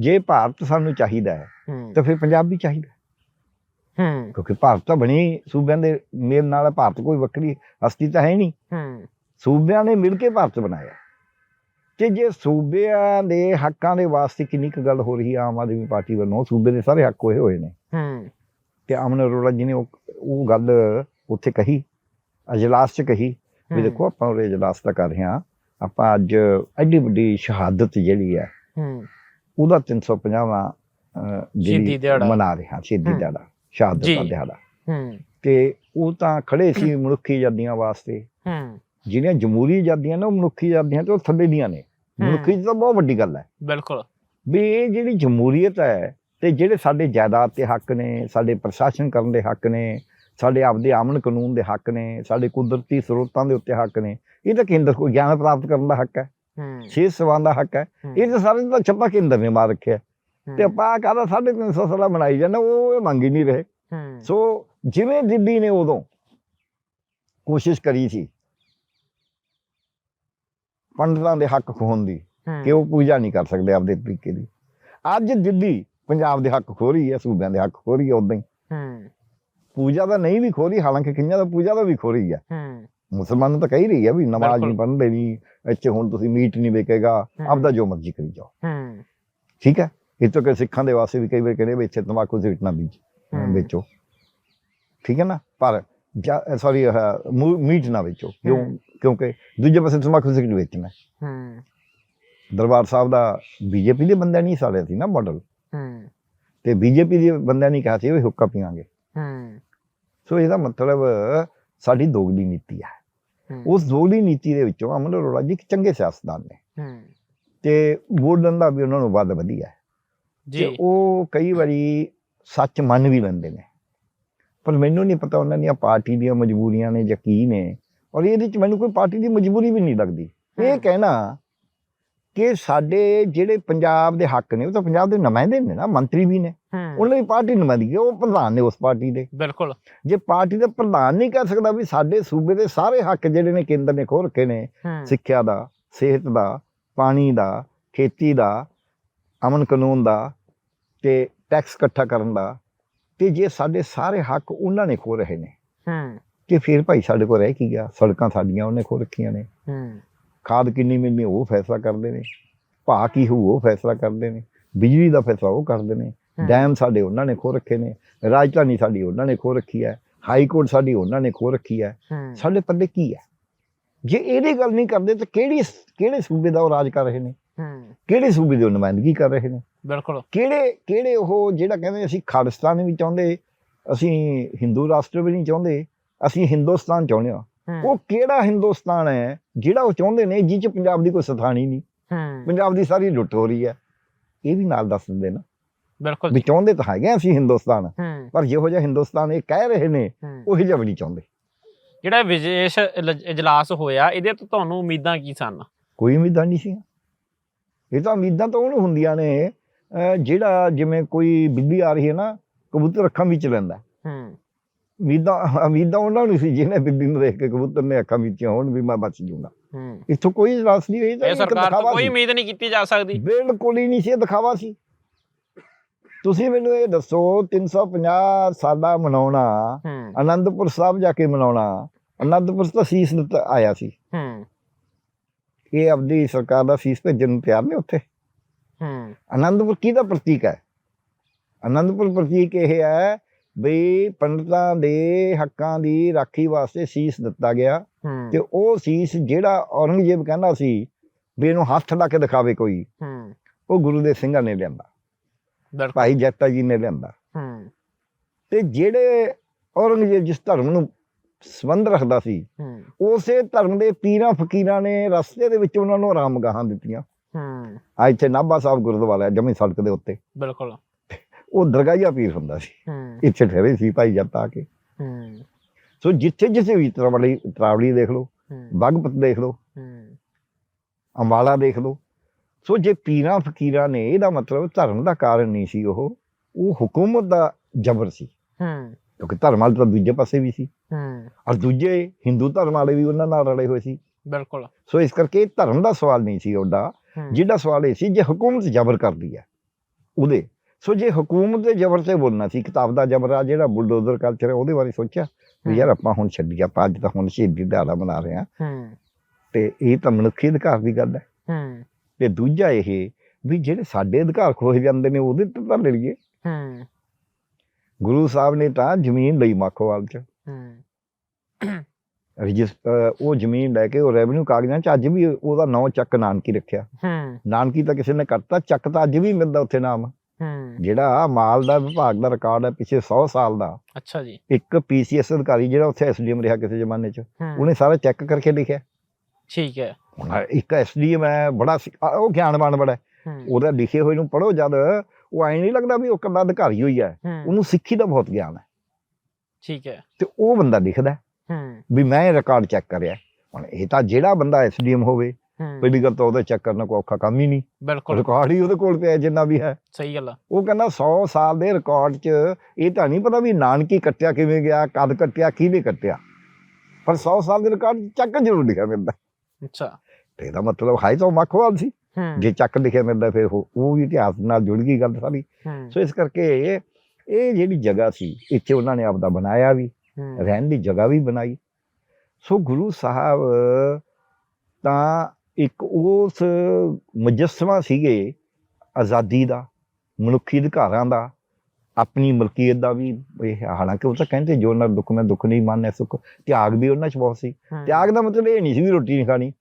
ਜੇ ਭਾਰਤ ਸਾਨੂੰ ਚਾਹੀਦਾ ਹੈ ਤਾਂ ਫਿਰ ਪੰਜਾਬ ਵੀ ਚਾਹੀਦਾ ਹੈ, ਕਿਉਂਕਿ ਭਾਰਤ ਤਾਂ ਬਣੀ ਸੂਬਿਆਂ ਦੇ ਮੇਲ ਨਾਲ ਭਾਰਤ ਕੋਈ ਵੱਖਰੀ ਹਸਤੀ ਤਾਂ ਹੈ ਨਹੀਂ। ਹੂੰ। ਸੂਬਿਆਂ ਨੇ ਮਿਲ ਕੇ ਭਾਰਤ ਬਣਾਇਆ ਤੇ ਜੇ ਸੂਬਿਆਂ ਦੇ ਹੱਕਾਂ ਦੇ ਵਾਸਤੇ ਕਿੰਨੀ ਕੁ ਗੱਲ ਹੋ ਰਹੀ ਹੈ ਆਮ ਆਦਮੀ ਪਾਰਟੀ ਵੱਲੋਂ ਸੂਬੇ ਦੇ ਸਾਰੇ ਹੱਕ ਹੋਏ ਹੋਏ ਨੇ। ਹੂੰ। ਤੇ ਅਮਨ ਅਰੋੜਾ ਜੀ ਨੇ ਉਹ ਉਹ ਗੱਲ ਉੱਥੇ ਕਹੀ ਅਜਲਾਸ 'ਚ ਕਹੀ ਵੀ। ਦੇਖੋ ਆਪਾਂ ਉਹ ਅਜਲਾਸ ਤਾਂ ਕਰ ਰਹੇ ਹਾਂ ਆਪਾਂ ਅੱਜ ਐਡੀ ਵੱਡੀ ਸ਼ਹਾਦਤ ਜਿਹੜੀ ਹੈ ਹੂੰ ਉਹਦਾ 350ਵਾਂ ਅਹ, ਸ਼ਹੀਦੀ ਦਿਹਾੜਾ। ਮਨਾ ਰਹੇ ਹਾਂ ਸ਼ਹੀਦੀ। ਦਿਹਾੜਾ ਸ਼ਹਾਦਤ। ਦਾ ਦਿਹਾੜਾ ਹੂੰ ਤੇ ਉਹ ਤਾਂ ਖੜੇ ਸੀ ਮਨੁੱਖੀ ਆਜ਼ਾਦੀਆਂ ਵਾਸਤੇ ਹੂੰ ਜਿਹੜੀਆਂ ਜਮਹੂਰੀ ਆਜ਼ਾਦੀਆਂ ਨੇ ਉਹ ਮਨੁੱਖੀ ਆਜ਼ਾਦੀਆਂ ਤੋਂ ਥੱਲੇ ਦੀਆਂ ਨੇ। ਮਨੁੱਖੀ ਤਾਂ ਬਹੁਤ ਵੱਡੀ ਗੱਲ ਹੈ ਬਿਲਕੁਲ ਵੀ ਇਹ ਜਿਹੜੀ ਜਮਹੂਰੀਅਤ ਹੈ ਤੇ ਜਿਹੜੇ ਸਾਡੇ ਜਾਇਦਾਦ ਤੇ ਹੱਕ ਨੇ ਸਾਡੇ ਪ੍ਰਸ਼ਾਸਨ ਕਰਨ ਦੇ ਹੱਕ ਨੇ ਸਾਡੇ ਆਪਦੇ ਆਮਨ ਕਾਨੂੰਨ ਦੇ ਹੱਕ ਨੇ ਸਾਡੇ ਕੁਦਰਤੀ ਸਰੋਤਾਂ ਦੇ ਉੱਤੇ ਹੱਕ ਨੇ ਇਹ ਤਾਂ ਕੇਂਦਰ ਕੋਲ ਗਿਆਨ ਪ੍ਰਾਪਤ ਕਰਨ ਦਾ ਹੱਕ ਹੈ ਹੂੰ। ਛੇ ਸਵਾਂ ਦਾ ਹੱਕ ਹੈ ਇਹ ਤਾਂ ਸਾਰੇ ਦਾ ਛੱਪਾ ਕੇਂਦਰ ਨੇ ਮਾਰ ਰੱਖਿਆ। ਤੇ ਆਪਾਂ ਕਾਹਦਾ 350 ਸਾਲਾ ਬਣਾਈ ਜਾਂਦੇ ਉਹ ਇਹ ਮੰਗ ਹੀ ਨਹੀਂ ਰਹੇ। ਹੂੰ। ਸੋ ਜਿਵੇਂ ਦਿੱਲੀ ਨੇ ਉਦੋਂ ਕੋਸ਼ਿਸ਼ ਕਰੀ ਸੀ ਪੰਡਤਾਂ ਦੇ ਹੱਕ ਖੋਹਣ ਦੀ ਕਿ ਉਹ ਪੂਜਾ ਨਹੀਂ ਕਰ ਸਕਦੇ ਆਪਦੇ ਤਰੀਕੇ ਦੀ। ਅੱਜ ਦਿੱਲੀ ਪੰਜਾਬ ਦੇ ਹੱਕ ਖੋ ਰਹੀ ਹੈ ਸੂਬਿਆਂ ਦੇ ਹੱਕ ਖੋ ਰਹੀ ਹੈ ਉਦਾਂ ਹੀ। ਹੂੰ। ਪੂਜਾ ਦਾ ਨਹੀਂ ਵੀ ਖੋ ਰਹੀ ਹਾਲਾਂਕਿ ਕਈਆਂ ਦਾ ਪੂਜਾ ਦਾ ਵੀ ਖੋ ਰਹੀ ਹੈ। ਹੂੰ। ਮੁਸਲਮਾਨ ਨੂੰ ਤਾਂ ਕਹਿ ਰਹੀ ਹੈ ਵੀ ਨਮਾਜ਼। ਨਹੀਂ ਪੜ੍ਹਦੇ ਨਹੀਂ ਇੱਥੇ ਹੁਣ ਤੁਸੀਂ ਮੀਟ ਨਹੀਂ ਵੇਚੇਗਾ ਹੂੰ। ਆਪਦਾ ਜੋ ਮਰਜ਼ੀ ਕਰੀ ਜਾਓ। ਹੂੰ। ਠੀਕ ਹੈ? ਇਹ ਤਾਂ ਕਿ ਸਿੱਖਾਂ ਦੇ ਵਾਸਤੇ ਵੀ ਕਈ ਵਾਰ ਕਹਿੰਦੇ ਵੀ ਇੱਥੇ ਤੰਬਾਕੂ ਸਿਗਰਟ ਨਾ ਬੀਜ। ਵੇਚੋ। ਠੀਕ ਹੈ ਨਾ? ਪਰ ਸੌਰੀ ਮੀਟ ਨਾ ਵੇਚੋ। ਕਿਉਂ। ਕਿਉਂਕਿ ਦੂਜੇ ਪਾਸੇ ਤੰਬਾਕੂ ਸਿਗਰਟ ਵੇਚਣਾ। ਹੈ। ਦਰਬਾਰ ਸਾਹਿਬ ਦਾ ਬੀਜੇਪੀ ਦੇ ਬੰਦਿਆਂ ਨਹੀਂ ਸਾੜਿਆ ਸੀ ਨਾ ਮਾਡਲ ਹੂੰ ਤੇ ਬੀਜੇਪੀ ਦੇ ਬੰਦਿਆਂ ਨਹੀਂ ਕਿਹਾ ਸੀ ਵੀ ਹੁੱਕਾ ਪੀਵਾਂਗੇ। ਹੂੰ। ਸੋ ਇਹਦਾ ਮਤਲਬ ਸਾਡੀ ਦੋਗਲੀ ਨੀਤੀ ਹੈ। ਉਸ ਦੋਗਲੀ ਨੀਤੀ ਦੇ ਵਿੱਚੋਂ ਅਮਨ ਅਰੋੜਾ ਜੀ ਇੱਕ ਚੰਗੇ ਸਿਆਸਤਦਾਨ ਨੇ। ਹੂੰ। ਤੇ ਬੋਲਣ ਦਾ ਵੀ ਉਹਨਾਂ ਨੂੰ ਵੱਧ ਵਧੀਆ ਹੈ। ਜੀ। ਉਹ ਕਈ ਵਾਰੀ ਸੱਚ ਮੰਨ ਵੀ ਲੈਂਦੇ ਨੇ। ਪਰ ਮੈਨੂੰ ਨਹੀਂ ਪਤਾ ਉਹਨਾਂ ਦੀਆਂ ਪਾਰਟੀ ਦੀਆਂ ਮਜਬੂਰੀਆਂ ਨੇ ਜਾਂ ਕੀ ਨੇ। ਔਰ ਇਹਦੇ ਵਿੱਚ ਮੈਨੂੰ ਕੋਈ ਪਾਰਟੀ ਦੀ ਮਜਬੂਰੀ ਵੀ ਨਹੀਂ ਲੱਗਦੀ। ਇਹ। ਕਹਿਣਾ ਕਿ ਸਾਡੇ ਜਿਹੜੇ ਪੰਜਾਬ ਦੇ ਹੱਕ ਨੇ ਉਹ ਤਾਂ ਪੰਜਾਬ ਦੇ ਨੁਮਾਇੰਦੇ ਨੇ ਨਾ ਮੰਤਰੀ ਵੀ ਨੇ। ਉਹਨਾਂ ਦੀ ਪਾਰਟੀ ਨੁਮਾਇੰਦਗੀ ਹੈ, ਉਹ ਪ੍ਰਧਾਨ ਨੇ ਉਸ ਪਾਰਟੀ ਦੇ। ਬਿਲਕੁਲ। ਜੇ ਪਾਰਟੀ ਦਾ ਪ੍ਰਧਾਨ ਨਹੀਂ ਕਹਿ ਸਕਦਾ ਵੀ ਸਾਡੇ ਸੂਬੇ ਦੇ ਸਾਰੇ ਹੱਕ ਜਿਹੜੇ ਨੇ ਕੇਂਦਰ ਨੇ ਖੋਹ ਰੱਖੇ ਨੇ ਸਿੱਖਿਆ ਦਾ ਸਿਹਤ ਦਾ ਪਾਣੀ ਦਾ ਖੇਤੀ ਦਾ ਅਮਨ ਕਾਨੂੰਨ ਦਾ ਤੇ ਟੈਕਸ ਇਕੱਠਾ ਕਰਨ ਦਾ ਤੇ ਜੇ ਸਾਡੇ ਸਾਰੇ ਹੱਕ ਉਹਨਾਂ ਨੇ ਖੋ ਰਹੇ ਨੇ ਹੂੰ। ਤੇ ਫਿਰ ਭਾਈ ਸਾਡੇ ਕੋਲ ਰਹਿ ਕੀ ਗਿਆ? ਸੜਕਾਂ ਸਾਡੀਆਂ ਉਹਨੇ ਖੋ ਰੱਖੀਆਂ ਨੇ। ਹੂੰ। ਖਾਦ ਕਿੰਨੀ ਮਿਲਣੀ ਉਹ ਫੈਸਲਾ ਕਰਦੇ ਨੇ। ਭਾਅ ਕੀ ਹੋਊ ਉਹ ਫੈਸਲਾ ਕਰਦੇ ਨੇ। ਬਿਜਲੀ ਦਾ ਫੈਸਲਾ ਉਹ ਕਰਦੇ ਨੇ। ਡੈਮ ਸਾਡੇ ਉਹਨਾਂ ਨੇ ਖੋ ਰੱਖੇ ਨੇ। ਰਾਜਧਾਨੀ ਸਾਡੀ ਉਹਨਾਂ ਨੇ ਖੋ ਰੱਖੀ ਹੈ। ਹਾਈ ਕੋਰਟ ਸਾਡੀ ਉਹਨਾਂ ਨੇ ਖੋ ਰੱਖੀ ਹੈ। ਸਾਡੇ ਪੱਲੇ ਕੀ ਹੈ? ਜੇ ਇਹਦੀ ਗੱਲ ਨਹੀਂ ਕਰਦੇ ਤਾਂ ਕਿਹੜੀ ਕਿਹੜੇ ਸੂਬੇ ਦਾ ਉਹ ਰਾਜ ਕਰ ਰਹੇ ਨੇ? ਹੂੰ। ਕਿਹੜੇ ਸੂਬੇ ਦੀ ਉਹ ਨੁਮਾਇੰਦਗੀ ਕਰ ਰਹੇ ਨੇ? ਬਿਲਕੁਲ। ਕਿਹੜੇ ਕਿਹੜੇ ਉਹ ਜਿਹੜਾ ਕਹਿੰਦੇ ਅਸੀਂ ਖਾਲਿਸਤਾਨ ਵੀ ਚਾਹੁੰਦੇ ਅਸੀਂ ਹਿੰਦੂ ਰਾਸ਼ਟਰ ਵੀ ਨਹੀਂ ਚਾਹੁੰਦੇ ਅਸੀਂ ਹਿੰਦੁਸਤਾਨ ਚਾਹੁੰਦੇ ਹੂੰ। ਉਹ ਕਿਹੜਾ ਹਿੰਦੁਸਤਾਨ ਹੈ ਜਿਹੜਾ ਉਹ ਚਾਹੁੰਦੇ ਨੇ ਜਿਹ ਚ ਪੰਜਾਬ ਦੀ ਕੋਈ ਸਥਾਨ ਨਹੀਂ। ਹੂੰ। ਪੰਜਾਬ ਦੀ ਸਾਰੀ ਲੁੱਟ ਹੋ ਰਹੀ ਹੈ। ਇਹ ਵੀ ਨਾਲ ਦੱਸ ਦਿੰਦੇ ਨਾ। ਬਿਲਕੁਲ ਵੀ ਚਾਹੁੰਦੇ ਤਾਂ ਹੈਗੇ ਅਸੀਂ ਹਿੰਦੁਸਤਾਨ ਪਰ ਜਿਹੋ ਜਿਹਾ ਹਿੰਦੁਸਤਾਨ ਇਹ ਕਹਿ ਰਹੇ ਨੇ ਉਹ ਜਿਹਾ ਵੀ ਨਹੀਂ ਚਾਹੁੰਦੇ। ਜਿਹੜਾ ਵਿਸ਼ੇਸ਼ ਇਜਲਾਸ ਹੋਇਆ ਇਹਦੇ ਤੋਂ ਤੁਹਾਨੂੰ ਉਮੀਦਾਂ ਕੀ ਸਨ? ਕੋਈ ਉਮੀਦਾਂ ਨਹੀਂ ਸੀ ਇਹ ਤਾਂ ਉਮੀਦਾਂ ਤਾਂ ਉਹਨੂੰ ਹੁੰਦੀਆਂ ਨੇ ਜਿਹੜਾ ਜਿਵੇਂ ਕੋਈ ਬਿੱਲੀ ਆ ਰਹੀ ਹੈ ਨਾ ਕਬੂਤਰ ਅੱਖਾਂ ਵਿੱਚ ਲੈਂਦਾ। ਹੂੰ। ਉਮੀਦਾਂ ਉਮੀਦਾਂ ਉਹਨਾਂ ਨੂੰ ਸੀ ਜਿਹਨੇ ਬਿੱਲੀ ਨੂੰ ਦੇਖ ਕੇ ਕਬੂਤਰ ਨੇ ਅੱਖਾਂ ਵਿੱਚ ਹੋਣ ਵੀ ਮੈਂ ਬਚ ਜੂੰਗਾ। ਇੱਥੋਂ ਕੋਈ ਰਾਸ ਨਹੀਂ ਹੋਈ ਤਾਂ ਸਰਕਾਰ ਤੋਂ ਕੋਈ। ਉਮੀਦ ਨਹੀਂ ਕੀਤੀ ਜਾ ਸਕਦੀ। ਬਿਲਕੁਲ ਹੀ ਨਹੀਂ ਸੀ ਦਿਖਾਵਾ ਸੀ। ਤੁਸੀਂ ਮੈਨੂੰ ਇਹ ਦੱਸੋ 350 ਸਾਲਾ ਮਨਾਉਣਾ ਹੂੰ। ਆਨੰਦਪੁਰ ਸਾਹਿਬ ਜਾ ਕੇ ਮਨਾਉਣਾ ਆਨੰਦਪੁਰ ਤਾਂ ਸੀਸ ਆਇਆ ਸੀ। ਹੂੰ। ਇਹ ਆਪਦੀ ਸਰਕਾਰ ਦਾ ਸੀਸ ਭੇਜਣ ਨੂੰ ਤਿਆਰ ਨੇ ਉੱਥੇ। ਹੂੰ। ਆਨੰਦਪੁਰ ਕਿਹਦਾ ਪ੍ਰਤੀਕ ਹੈ? ਆਨੰਦਪੁਰ ਪ੍ਰਤੀਕ ਇਹ ਹੈ ਵੀ ਪੰਡਤਾਂ ਦੇ ਹੱਕਾਂ ਦੀ ਰਾਖੀ ਵਾਸਤੇ ਸੀਸ ਦਿੱਤਾ ਗਿਆ ਤੇ ਉਹ ਸੀਸ ਜਿਹੜਾ ਔਰੰਗਜ਼ੇਬ ਕਹਿੰਦਾ ਸੀ ਵੀ ਇਹਨੂੰ ਹੱਥ ਲਾ ਕੇ ਦਿਖਾਵੇ ਕੋਈ ਉਹ ਗੁਰੂ ਦੇ ਸਿੰਘਾਂ ਨੇ ਲਿਆਂਦਾ। ਭਾਈ ਜੈਤਾ ਜੀ ਨੇ ਲਿਆਂਦਾ। ਤੇ ਜਿਹੜੇ ਔਰੰਗਜ਼ੇਬ ਜਿਸ ਧਰਮ ਨੂੰ ਸੰਬੰਧ ਰੱਖਦਾ ਸੀ ਉਸੇ ਧਰਮ ਦੇ ਪੀਰਾਂ ਫਕੀਰਾਂ ਨੇ ਰਸਤੇ ਦੇ ਵਿੱਚ ਉਹਨਾਂ ਨੂੰ ਆਰਾਮਗਾਹਾਂ ਦਿੱਤੀਆਂ। ਹੂੰ। ਆ ਇੱਥੇ ਨਾਭਾ ਸਾਹਿਬ ਗੁਰਦੁਆਰਾ ਜਮੀ ਸੜਕ ਦੇ ਉੱਤੇ। ਬਿਲਕੁਲ। ਉਹ ਦਰਗਾਹੀਆ ਪੀਰ ਹੁੰਦਾ ਸੀ। ਇੱਥੇ ਠਹਿਰੇ ਸੀ ਭਾਈ ਜੱਟ ਆ ਕੇ। ਸੋ ਜਿੱਥੇ ਜਿੱਥੇ ਵੀ ਤਰਾਵਲੀ ਤਰਾਵਲੀ ਦੇਖ ਲਓ ਬਗਪਤ ਦੇਖ ਲਓ ਅੰਬਾਲਾ ਦੇਖ ਲਓ। ਸੋ ਜੇ ਪੀਰਾਂ ਫਕੀਰਾਂ ਨੇ ਇਹਦਾ ਮਤਲਬ ਧਰਮ ਦਾ ਕਾਰਨ ਨਹੀਂ ਸੀ ਉਹ ਉਹ ਹਕੂਮਤ ਦਾ ਜ਼ਬਰ ਸੀ। ਹੂੰ। ਕਿਉਂਕਿ ਧਰਮ ਵਾਲੇ ਤਾਂ ਦੂਜੇ ਪਾਸੇ ਵੀ ਸੀ। ਹੂੰ। ਔਰ ਦੂਜੇ ਹਿੰਦੂ ਧਰਮ ਵਾਲੇ ਵੀ ਉਹਨਾਂ ਨਾਲ ਰਲੇ ਹੋਏ ਸੀ। ਬਿਲਕੁਲ। ਸੋ ਇਸ ਕਰਕੇ ਧਰਮ ਦਾ ਸਵਾਲ ਨਹੀਂ ਸੀ ਉਹਦਾ। ਜਿਹੜਾ ਸਵਾਲ ਇਹ ਸੀ ਜੇ ਹਕੂਮਤ ਜ਼ਬਰ ਕਰਦੀ ਹੈ ਉਹਦੇ ਸੋ ਜੇ ਹਕੂਮਤ ਦੇ ਜ਼ਬਰ ਤੇ ਬੋਲਣਾ ਸੀ ਕਿਤਾਬ ਦਾ ਜ਼ਬਰ ਆ ਜਿਹੜਾ ਬੁਲਡੋਜ਼ਰ ਕਲਚਰ ਹੈ ਉਹਦੇ ਬਾਰੇ ਸੋਚਿਆ ਵੀ ਯਾਰ ਆਪਾਂ ਹੁਣ ਛੱਡੀ ਆਪਾਂ ਅੱਜ ਤਾਂ ਹੁਣ ਸ਼ਹੀਦੀ ਦਿਹਾੜਾ ਮਨਾ ਰਹੇ ਹਾਂ। ਤੇ ਇਹ ਤਾਂ ਮਨੁੱਖੀ ਅਧਿਕਾਰ ਦੀ ਗੱਲ ਹੈ। ਤੇ ਦੂਜਾ ਇਹ ਵੀ ਜਿਹੜੇ ਸਾਡੇ ਅਧਿਕਾਰ ਖੋਏ ਜਾਂਦੇ ਨੇ ਉਹਦੇ ਤੇ ਤਾਂ ਲੈ ਲਈਏ ਹੂੰ। ਗੁਰੂ ਸਾਹਿਬ ਨੇ ਤਾਂ ਜ਼ਮੀਨ ਲਈ ਮਾਖੋਵਾਲ ਚ। ਰਜਿਸਟਰ ਉਹ ਜ਼ਮੀਨ ਲੈ ਕੇ ਉਹ ਰੈਵਨਿਊ ਕਾਗਜ਼ਾਂ ਚ ਅੱਜ ਵੀ ਉਹਦਾ ਨਾਂ ਚੱਕ ਨਾਨਕੀ ਰੱਖਿਆ। ਹੂੰ। ਨਾਨਕੀ ਤਾਂ ਕਿਸੇ ਨੇ ਕੱਟਤਾ ਚੱਕ ਤਾਂ ਅੱਜ ਵੀ ਮਿਲਦਾ ਉੱਥੇ ਨਾਮ। ਹੂੰ। ਜਿਹੜਾ ਮਾਲ ਦਾ ਵਿਭਾਗ ਦਾ ਰਿਕਾਰਡ ਹੈ ਪਿਛੇ 100 ਸਾਲ ਦਾ। ਅੱਛਾ ਜੀ। ਇੱਕ ਪੀਸੀਐਸ ਅਧਿਕਾਰੀ ਜਿਹੜਾ ਉੱਥੇ ਐਸਡੀਐਮ ਰਿਹਾ ਕਿਸੇ ਜ਼ਮਾਨੇ 'ਚ ਉਹਨੇ ਸਾਰਾ ਚੈੱਕ ਕਰਕੇ ਲਿਖਿਆ। ਠੀਕ ਹੈ। ਹੁਣ ਇੱਕ ਐਸਡੀਐਮ ਹੈ ਬੜਾ ਉਹ ਗਿਆਨਵਾਨ ਬੜਾ ਉਹਦਾ ਲਿਖੇ ਹੋਏ ਨੂੰ ਪੜੋ ਜਦ ਉਹ ਐਂ ਨਹੀਂ ਲੱਗਦਾ ਵੀ ਉਹ ਕੱਲਾ ਅਧਿਕਾਰੀ ਹੋਈ ਹੈ। ਉਹਨੂੰ ਸਿੱਖੀ ਦਾ ਬਹੁਤ ਗਿਆਨ ਹੈ। ਠੀਕ ਹੈ। ਤੇ ਉਹ ਬੰਦਾ ਲਿਖਦਾ ਵੀ ਮੈਂ ਇਹ ਰਿਕਾਰਡ ਚੈੱਕ ਕਰਿਆ। ਹੁਣ ਇਹ ਤਾਂ ਜਿਹੜਾ ਬੰਦਾ ਐਸਡੀਐਮ ਹੋਵੇ ਪਹਿਲੀ ਗੱਲ ਤਾਂ ਉਹਦਾ ਚੈੱਕ ਕਰਨਾ ਕੋਈ ਔਖਾ ਕੰਮ ਹੀ ਨਹੀਂ। ਬਿਲਕੁਲ। ਰਿਕਾਰਡ ਹੀ ਉਹਦੇ ਕੋਲ ਪਿਆ ਜਿੰਨਾ ਵੀ ਹੈ। ਸਹੀ ਗੱਲ ਆ। ਉਹ ਕਹਿੰਦਾ 100 ਸਾਲ ਦੇ ਰਿਕਾਰਡ 'ਚ ਇਹ ਤਾਂ ਨਹੀਂ ਪਤਾ ਵੀ ਨਾਨਕੀ ਕੱਟਿਆ ਕਿਵੇਂ ਗਿਆ ਕਦ ਕੱਟਿਆ ਕਿਹਨੇ ਕੱਟਿਆ। ਪਰ 100 ਸਾਲ ਦੇ ਰਿਕਾਰਡ ਚੱਕ ਜ਼ਰੂਰ ਲਿਖਿਆ ਮਿਲਦਾ। ਅੱਛਾ। ਤੇ ਇਹਦਾ ਮਤਲਬ ਹੈ ਤਾਂ ਮੱਖਵਾਲ ਸੀ। ਜੇ ਚੱਕ ਲਿਖਿਆ ਮਿਲਦਾ ਫਿਰ ਉਹ ਵੀ ਇਤਿਹਾਸ ਨਾਲ ਜੁੜ ਗਈ ਗੱਲ ਸਾਰੀ। ਸੋ ਇਸ ਕਰਕੇ ਇਹ ਜਿਹੜੀ ਜਗ੍ਹਾ ਸੀ ਇੱਥੇ ਉਹਨਾਂ ਨੇ ਆਪਦਾ ਬਣਾਇਆ ਵੀ ਰਹਿਣ ਦੀ ਜਗ੍ਹਾ ਵੀ ਬਣਾਈ। ਸੋ ਗੁਰੂ ਸਾਹਿਬ ਤਾਂ ਇੱਕ ਉਸ ਮੁਜੱਸਮਾ ਸੀਗੇ ਆਜ਼ਾਦੀ ਦਾ ਮਨੁੱਖੀ ਅਧਿਕਾਰਾਂ ਦਾ ਆਪਣੀ ਮਲਕੀਅਤ ਦਾ ਵੀ ਇਹ ਹਾਲਾਂਕਿ ਉਹ ਤਾਂ ਕਹਿੰਦੇ ਜੋ ਨਾ ਦੁੱਖ ਮੈਂ ਦੁੱਖ ਨਹੀਂ ਮੰਨਿਆ ਸੁੱਖ ਤਿਆਗ ਵੀ ਉਹਨਾਂ 'ਚ ਬਹੁਤ ਸੀ। ਤਿਆਗ ਦਾ ਮਤਲਬ ਇਹ ਨਹੀਂ ਸੀ ਵੀ ਰੋਟੀ ਨਹੀਂ ਖਾਣੀ।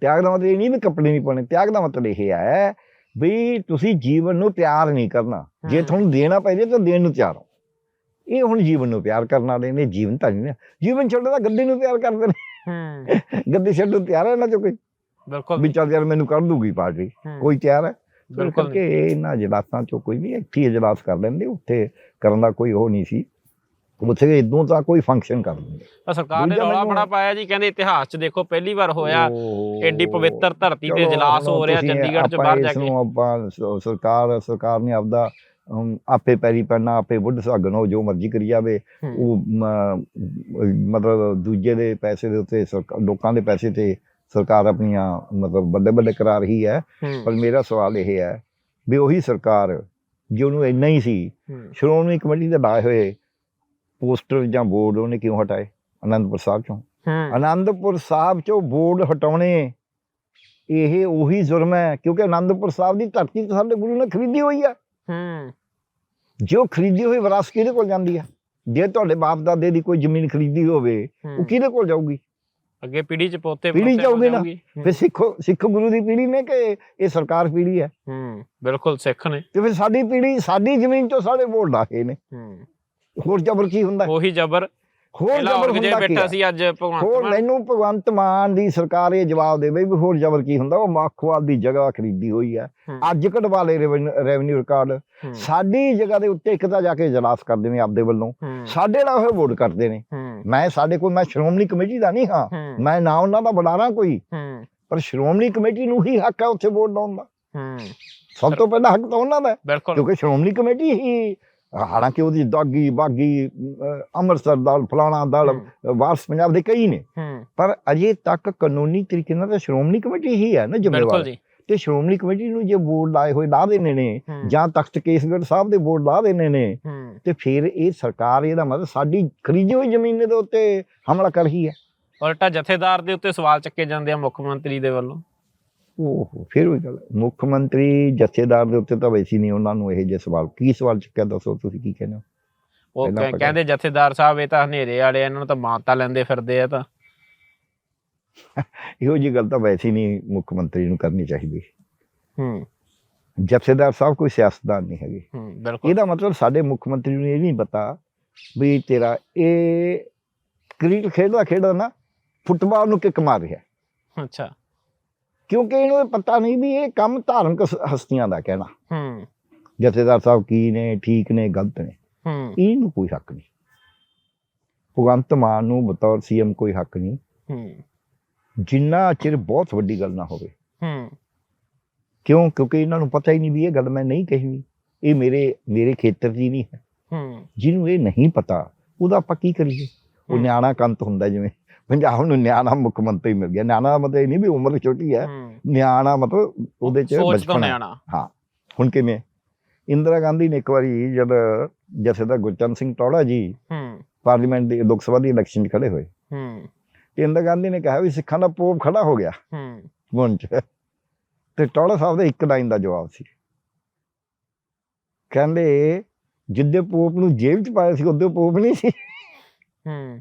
ਤਿਆਗ ਦਾ ਮਤਲਬ ਇਹ ਨਹੀਂ ਵੀ ਕੱਪੜੇ ਨਹੀਂ ਪਾਉਣੇ। ਤਿਆਗ ਦਾ ਮਤਲਬ ਇਹ ਹੈ ਵੀ ਤੁਸੀਂ ਜੀਵਨ ਨੂੰ ਪਿਆਰ ਨਹੀਂ ਕਰਨਾ। ਜੇ। ਤੁਹਾਨੂੰ ਦੇਣਾ ਪੈ ਜੇ ਤਾਂ ਦੇਣ ਨੂੰ ਤਿਆਰ ਹੋ। ਇਹ ਹੁਣ ਜੀਵਨ ਨੂੰ ਪਿਆਰ ਕਰਨ ਵਾਲੇ ਨੇ ਜੀਵਨ ਤਾਂ ਨਹੀਂ ਜੀਵਨ ਛੱਡੋ ਤਾਂ ਗੱਡੀ ਨੂੰ ਪਿਆਰ ਕਰਦੇ ਨੇ। ਹੂੰ। ਗੱਡੀ ਛੱਡੋ ਤਿਆਰ ਹੈ ਨਾ ਜੋ ਕੋਈ? ਬਿਲਕੁਲ। ਵੀ ਚੱਲ ਯਾਰ ਮੈਨੂੰ ਕਰ ਦੂਗੀ ਪਾਰਟੀ ਕੋਈ ਤਿਆਰ ਹੈ? ਬਿਲਕੁਲ। ਕਿ ਇਹਨਾਂ ਇਜਲਾਸਾਂ ਚੋਂ ਕੋਈ ਨਹੀਂ ਇੱਥੇ ਹੀ ਇਜਲਾਸ ਕਰ ਲੈਂਦੇ ਉੱਥੇ ਕਰਨ ਦਾ ਕੋਈ ਉਹ ਨਹੀਂ ਸੀ। ਉੱਥੇ ਇਦੋਂ ਤਾਂ ਕੋਈ ਫੰਕਸ਼ਨ ਕਰ ਦਿੰਦੇ। ਸਰਕਾਰ ਨੇ ਰੌਲਾ ਬੜਾ ਪਾਇਆ ਜੀ ਕਹਿੰਦੇ ਇਤਿਹਾਸ 'ਚ ਦੇਖੋ ਪਹਿਲੀ ਵਾਰ ਹੋਇਆ ਐਡੀ ਪਵਿੱਤਰ ਧਰਤੀ ਤੇ ਚਲੋ ਇਜਲਾਸ ਹੋ ਰਿਹਾ ਚੰਡੀਗੜ੍ਹ 'ਚ ਬਾਹਰ ਜਾ ਕੇ। ਆਪਾਂ ਸਰਕਾਰ ਸਰਕਾਰ ਨੇ ਆਪਦਾ ਆਪੇ ਪੈਰੀ ਪੈਣਾ ਆਪੇ ਬੁੱਢ ਸੁਹਾਗਣ ਹੋ ਜੋ ਮਰਜ਼ੀ ਕਰੀ ਜਾਵੇ ਉਹ ਮਤਲਬ ਦੂਜੇ ਦੇ ਪੈਸੇ ਦੇ ਉੱਤੇ ਲੋਕਾਂ ਦੇ ਪੈਸੇ ਤੇ ਸਰਕਾਰ ਆਪਣੀਆਂ ਮਤਲਬ ਬੱਲੇ ਬੱਲੇ ਕਰਾ ਰਹੀ ਹੈ। ਪਰ ਮੇਰਾ ਸਵਾਲ ਇਹ ਹੈ ਵੀ ਉਹੀ ਸਰਕਾਰ ਜੇ ਉਹਨੂੰ ਇੰਨਾ ਹੀ ਸੀ ਸ਼੍ਰੋਮਣੀ ਕਮੇਟੀ ਦੇ ਲਾਏ ਹੋਏ ਪੋਸਟਰ ਜਾਂ ਬੋਰਡ ਉਹਨੇ ਕਿਉਂ ਹਟਾਏ? ਅਨੰਦਪੁਰ ਸਾਹਿਬ ਚੋਂ। ਹੂੰ, ਆਨੰਦਪੁਰ ਸਾਹਿਬ ਚੋਂ ਬੋਰਡ ਹਟਾਉਣੇ ਇਹ ਉਹੀ ਜ਼ੁਰਮ ਹੈ ਕਿਉਂਕਿ ਆਨੰਦਪੁਰ ਸਾਹਿਬ ਦੀ ਧਰਤੀ ਤਾਂ ਸਾਡੇ ਗੁਰੂ ਨੇ ਖਰੀਦੀ ਹੋਈ ਹੈ ਹੂੰ। ਜੋ ਖਰੀਦੀ ਹੋਈ ਵਿਰਾਸਤ ਕਿਹਦੇ ਕੋਲ ਜਾਂਦੀ ਹੈ ਜੇ ਤੁਹਾਡੇ ਬਾਪ ਦਾਦੇ ਦੀ ਕੋਈ ਜ਼ਮੀਨ ਖਰੀਦੀ ਹੋਵੇ ਉਹ ਕਿਹਦੇ ਕੋਲ ਜਾਊਗੀ? ਅੱਗੇ ਪੀੜੀ ਚ ਪੋਤੇ ਪੋਤੇ ਜਾਊਗੀ ਨਾ। ਫਿਰ ਸਿੱਖ ਸਿੱਖ ਗੁਰੂ ਦੀ ਪੀੜ੍ਹੀ ਨੇ ਕਿ ਇਹ ਸਰਕਾਰ ਪੀੜ੍ਹੀ ਹੈ? ਹੂੰ ਬਿਲਕੁਲ ਸਿੱਖ ਨੇ। ਤੇ ਫਿਰ ਸਾਡੀ ਪੀੜ੍ਹੀ ਸਾਡੀ ਜ਼ਮੀਨ ਤੋਂ ਸਾਡੇ ਵੋਟ ਲਾਹੇ ਨੇ। ਹੂੰ। ਹੋਰ ਜ਼ਬਰ ਕੀ ਹੁੰਦਾ? ਉਹੀ ਜ਼ਬਰ ਹੋਰ ਜ਼ਬਰ ਹੁੰਦਾ ਕੀ ਬੈਠਾ? ਸੀ ਅੱਜ ਭਗਵੰਤ ਹੋਰ ਮਾਨ। ਭਗਵੰਤ ਮਾਨ ਦੀ ਸਰਕਾਰ ਇਹ ਜਵਾਬ ਦੇਵੇ ਵੀ ਹੋਰ ਜ਼ਬਰ ਕੀ ਹੁੰਦਾ? ਉਹ ਮਾਖਵਾਲ ਦੀ ਜਗ੍ਹਾ ਖਰੀਦੀ ਹੋਈ ਹੈ। ਅੱਜ ਕਢਵਾ ਰੈਵਨਿਊ ਰਿਕਾਰਡ ਸਾਡੀ ਜਗ੍ਹਾ ਦੇ ਉੱਤੇ ਇੱਕ ਤਾਂ ਜਾ ਕੇ ਇਜਲਾਸ ਕਰਦੇ ਨੇ ਆਪਦੇ ਵੱਲੋਂ। ਸਾਡੇ ਨਾਲ ਉਹ ਵੋਟ ਕਰਦੇ ਨੇ। ਮੈਂ ਸਾਡੇ ਕੋਲ ਮੈਂ ਸ਼੍ਰੋਮਣੀ ਕਮੇਟੀ ਦਾ ਨਹੀਂ ਹਾਂ। ਮੈਂ ਨਾ ਉਹਨਾਂ ਦਾ ਬੁਲਾਣਾ ਕੋਈ। ਪਰ ਸ਼੍ਰੋਮਣੀ ਕਮੇਟੀ ਨੂੰ ਹੀ ਹੱਕ ਹੈ ਉੱਥੇ ਵੋਟ ਲਾਉਣ ਦਾ। ਸਭ ਤੋਂ ਪਹਿਲਾਂ ਹੱਕ ਤਾਂ ਉਹਨਾਂ ਦਾ ਕਿਉਂਕਿ ਸ਼੍ਰੋਮਣੀ ਕਮੇਟੀ ਹੀ ਹਾਲਾਂਕਿ ਉਹਦੀ ਦਾਗੀ ਬਾਗੀ ਅੰਮ੍ਰਿਤਸਰ ਦਲ ਫਲਾਣਾ ਦਲ ਵਾਰਸ ਪੰਜਾਬ ਦੇ ਕਈ ਨੇ। ਪਰ ਅਜੇ ਤੱਕ ਕਾਨੂੰਨੀ ਤਰੀਕੇ ਨਾਲ ਤਾਂ ਸ਼੍ਰੋਮਣੀ ਕਮੇਟੀ ਹੀ ਹੈ ਨਾ ਜ਼ਿੰਮੇਵਾਰ। ਤੇ ਸ਼੍ਰੋਮਣੀ ਕਮੇਟੀ ਨੂੰ ਜੇ ਵੋਟ ਲਾਏ ਹੋਏ ਲਾ ਦੇਣੇ ਨੇ ਜਾਂ ਤਖਤ ਕੇਸਗੜ੍ਹ ਸਾਹਿਬ ਦੇ ਵੋਟ ਲਾ ਦੇਣੇ ਨੇ ਤੇ ਫਿਰ ਇਹ ਸਰਕਾਰ ਇਹਦਾ ਮਤਲਬ ਸਾਡੀ ਖਰੀਦੀ ਹੋਈ ਜ਼ਮੀਨ ਦੇ ਉੱਤੇ ਹਮਲਾ ਕਰ ਰਹੀ ਹੈ। ਉਲਟਾ ਜਥੇਦਾਰ ਦੇ ਉੱਤੇ ਸਵਾਲ ਚੱਕੇ ਜਾਂਦੇ ਆ ਮੁੱਖ ਮੰਤਰੀ ਦੇ ਵੱਲੋਂ। ਉਹ ਫਿਰ ਉਹ ਗੱਲ। ਮੁੱਖ ਮੰਤਰੀ ਜਥੇਦਾਰ ਦੇ ਉੱਤੇ ਤਾਂ ਵੈਸੀ ਨਹੀਂ ਉਹਨਾਂ ਨੂੰ ਇਹ ਜੇ ਸਵਾਲ। ਕੀ ਸਵਾਲ ਚੁੱਕਿਆ ਦੱਸੋ ਤੁਸੀਂ ਕੀ ਕਹਿੰਦੇ ਹੋ? ਉਹ ਕਹਿੰਦੇ ਜਥੇਦਾਰ ਸਾਹਿਬ ਇਹ ਤਾਂ ਹਨੇਰੇ ਵਾਲੇ ਇਹਨਾਂ ਨੂੰ ਤਾਂ ਮਾਨਤਾ ਲੈਂਦੇ ਫਿਰਦੇ ਆ ਤਾਂ। ਇਹੋ ਜੀ ਗੱਲ ਤਾਂ ਵੈਸੀ ਨਹੀਂ ਮੁੱਖ ਮੰਤਰੀ ਨੂੰ ਕਰਨੀ ਚਾਹੀਦੀ। ਹੂੰ। ਜਥੇਦਾਰ ਸਾਹਿਬ ਕੋਈ ਸਿਆਸਤਦਾਨ ਨਹੀਂ ਹੈਗੇ। ਹੂੰ ਬਿਲਕੁਲ। ਇਹਦਾ ਮਤਲਬ ਸਾਡੇ ਮੁੱਖ ਮੰਤਰੀ ਨੂੰ ਇਹ ਨਹੀਂ ਪਤਾ ਵੀ ਤੇਰਾ ਇਹ ਕ੍ਰਿਕਟ ਖੇਡਦਾ ਖੇਡਦਾ ਨਾ ਫੁੱਟਬਾਲ ਨੂੰ ਕਿੱਕ ਮਾਰ ਰਿਹਾ। ਅੱਛਾ। ਕਿਉਂਕਿ ਇਹਨੂੰ ਇਹ ਪਤਾ ਨਹੀਂ ਵੀ ਇਹ ਕੰਮ ਧਾਰਮਿਕ ਹਸਤੀਆਂ ਦਾ ਕਹਿਣਾ। ਹੂੰ। ਜਥੇਦਾਰ ਸਾਹਿਬ ਕੀ ਨੇ ਠੀਕ ਨੇ ਗਲਤ ਨੇ। ਹੂੰ। ਇਹਨੂੰ ਕੋਈ ਹੱਕ ਨਹੀਂ। ਭਗਵੰਤ ਮਾਨ ਨੂੰ ਬਤੌਰ ਸੀਐਮ ਕੋਈ ਹੱਕ ਨਹੀਂ। ਹੂੰ। ਜਿੰਨਾ ਚਿਰ ਬਹੁਤ ਵੱਡੀ ਗੱਲ ਨਾ ਹੋਵੇ। ਹੂੰ। ਕਿਉਂ? ਕਿਉਂਕਿ ਇਹਨਾਂ ਨੂੰ ਪਤਾ ਹੀ ਨਹੀਂ ਵੀ ਇਹ ਗੱਲ ਮੈਂ ਨਹੀਂ ਕਹੀ। ਇਹ ਮੇਰੇ ਮੇਰੇ ਖੇਤਰ ਦੀ ਨਹੀਂ ਹੈ। ਹੂੰ। ਜਿਹਨੂੰ ਇਹ ਨਹੀਂ ਪਤਾ ਉਹਦਾ ਆਪਾਂ ਕੀ ਕਰੀਏ? ਉਹ। ਨਿਆਣਾ ਕੰਤ ਹੁੰਦਾ ਜਿਵੇਂ। ਪੰਜਾਬ ਨੂੰ ਨਿਆਣਾ ਮੁੱਖ ਮੰਤਰੀ ਮਿਲ ਗਿਆ। ਨਿਆਣਾ ਮਤਲਬ ਇਹ ਨਹੀਂ ਵੀ ਉਮਰ ਛੋਟੀ ਹੈ। ਨਿਆਣਾ ਮਤਲਬ ਉਹਦੇ ਚ ਬਚਪਨ ਹੈ। ਨਿਆਣਾ। ਹਾਂ। ਹੁਣ ਕਿਵੇਂ? ਇੰਦਰਾ ਗਾਂਧੀ ਨੇ ਇੱਕ ਵਾਰੀ ਜਦ ਜਥੇਦਾਰ ਗੁਰਚਰਨ ਸਿੰਘ ਟੌੜਾ ਜੀ ਹੂੰ। ਪਾਰਲੀਮੈਂਟ ਦੀ ਲੋਕ ਸਭਾ ਦੀ ਇਲੈਕਸ਼ਨ 'ਚ ਖੜੇ ਹੋਏ। ਹੂੰ। ਤੇ ਇੰਦਰਾ ਗਾਂਧੀ ਨੇ ਕਿਹਾ ਵੀ ਸਿੱਖਾਂ ਦਾ ਪੋਪ ਖੜਾ ਹੋ ਗਿਆ। ਹੂੰ। ਵੋਟ 'ਚ। ਤੇ ਟੌੜਾ ਸਾਹਿਬ ਦਾ ਇੱਕ ਲਾਈਨ ਦਾ ਜਵਾਬ ਸੀ। ਕਹਿੰਦੇ ਜਿੱਦੇ ਪੋਪ ਨੂੰ ਜੇਲ੍ਹ 'ਚ ਪਾਇਆ ਸੀ ਉਹਦੇ ਪੋਪ ਨਹੀਂ ਸੀ। ਹੂੰ।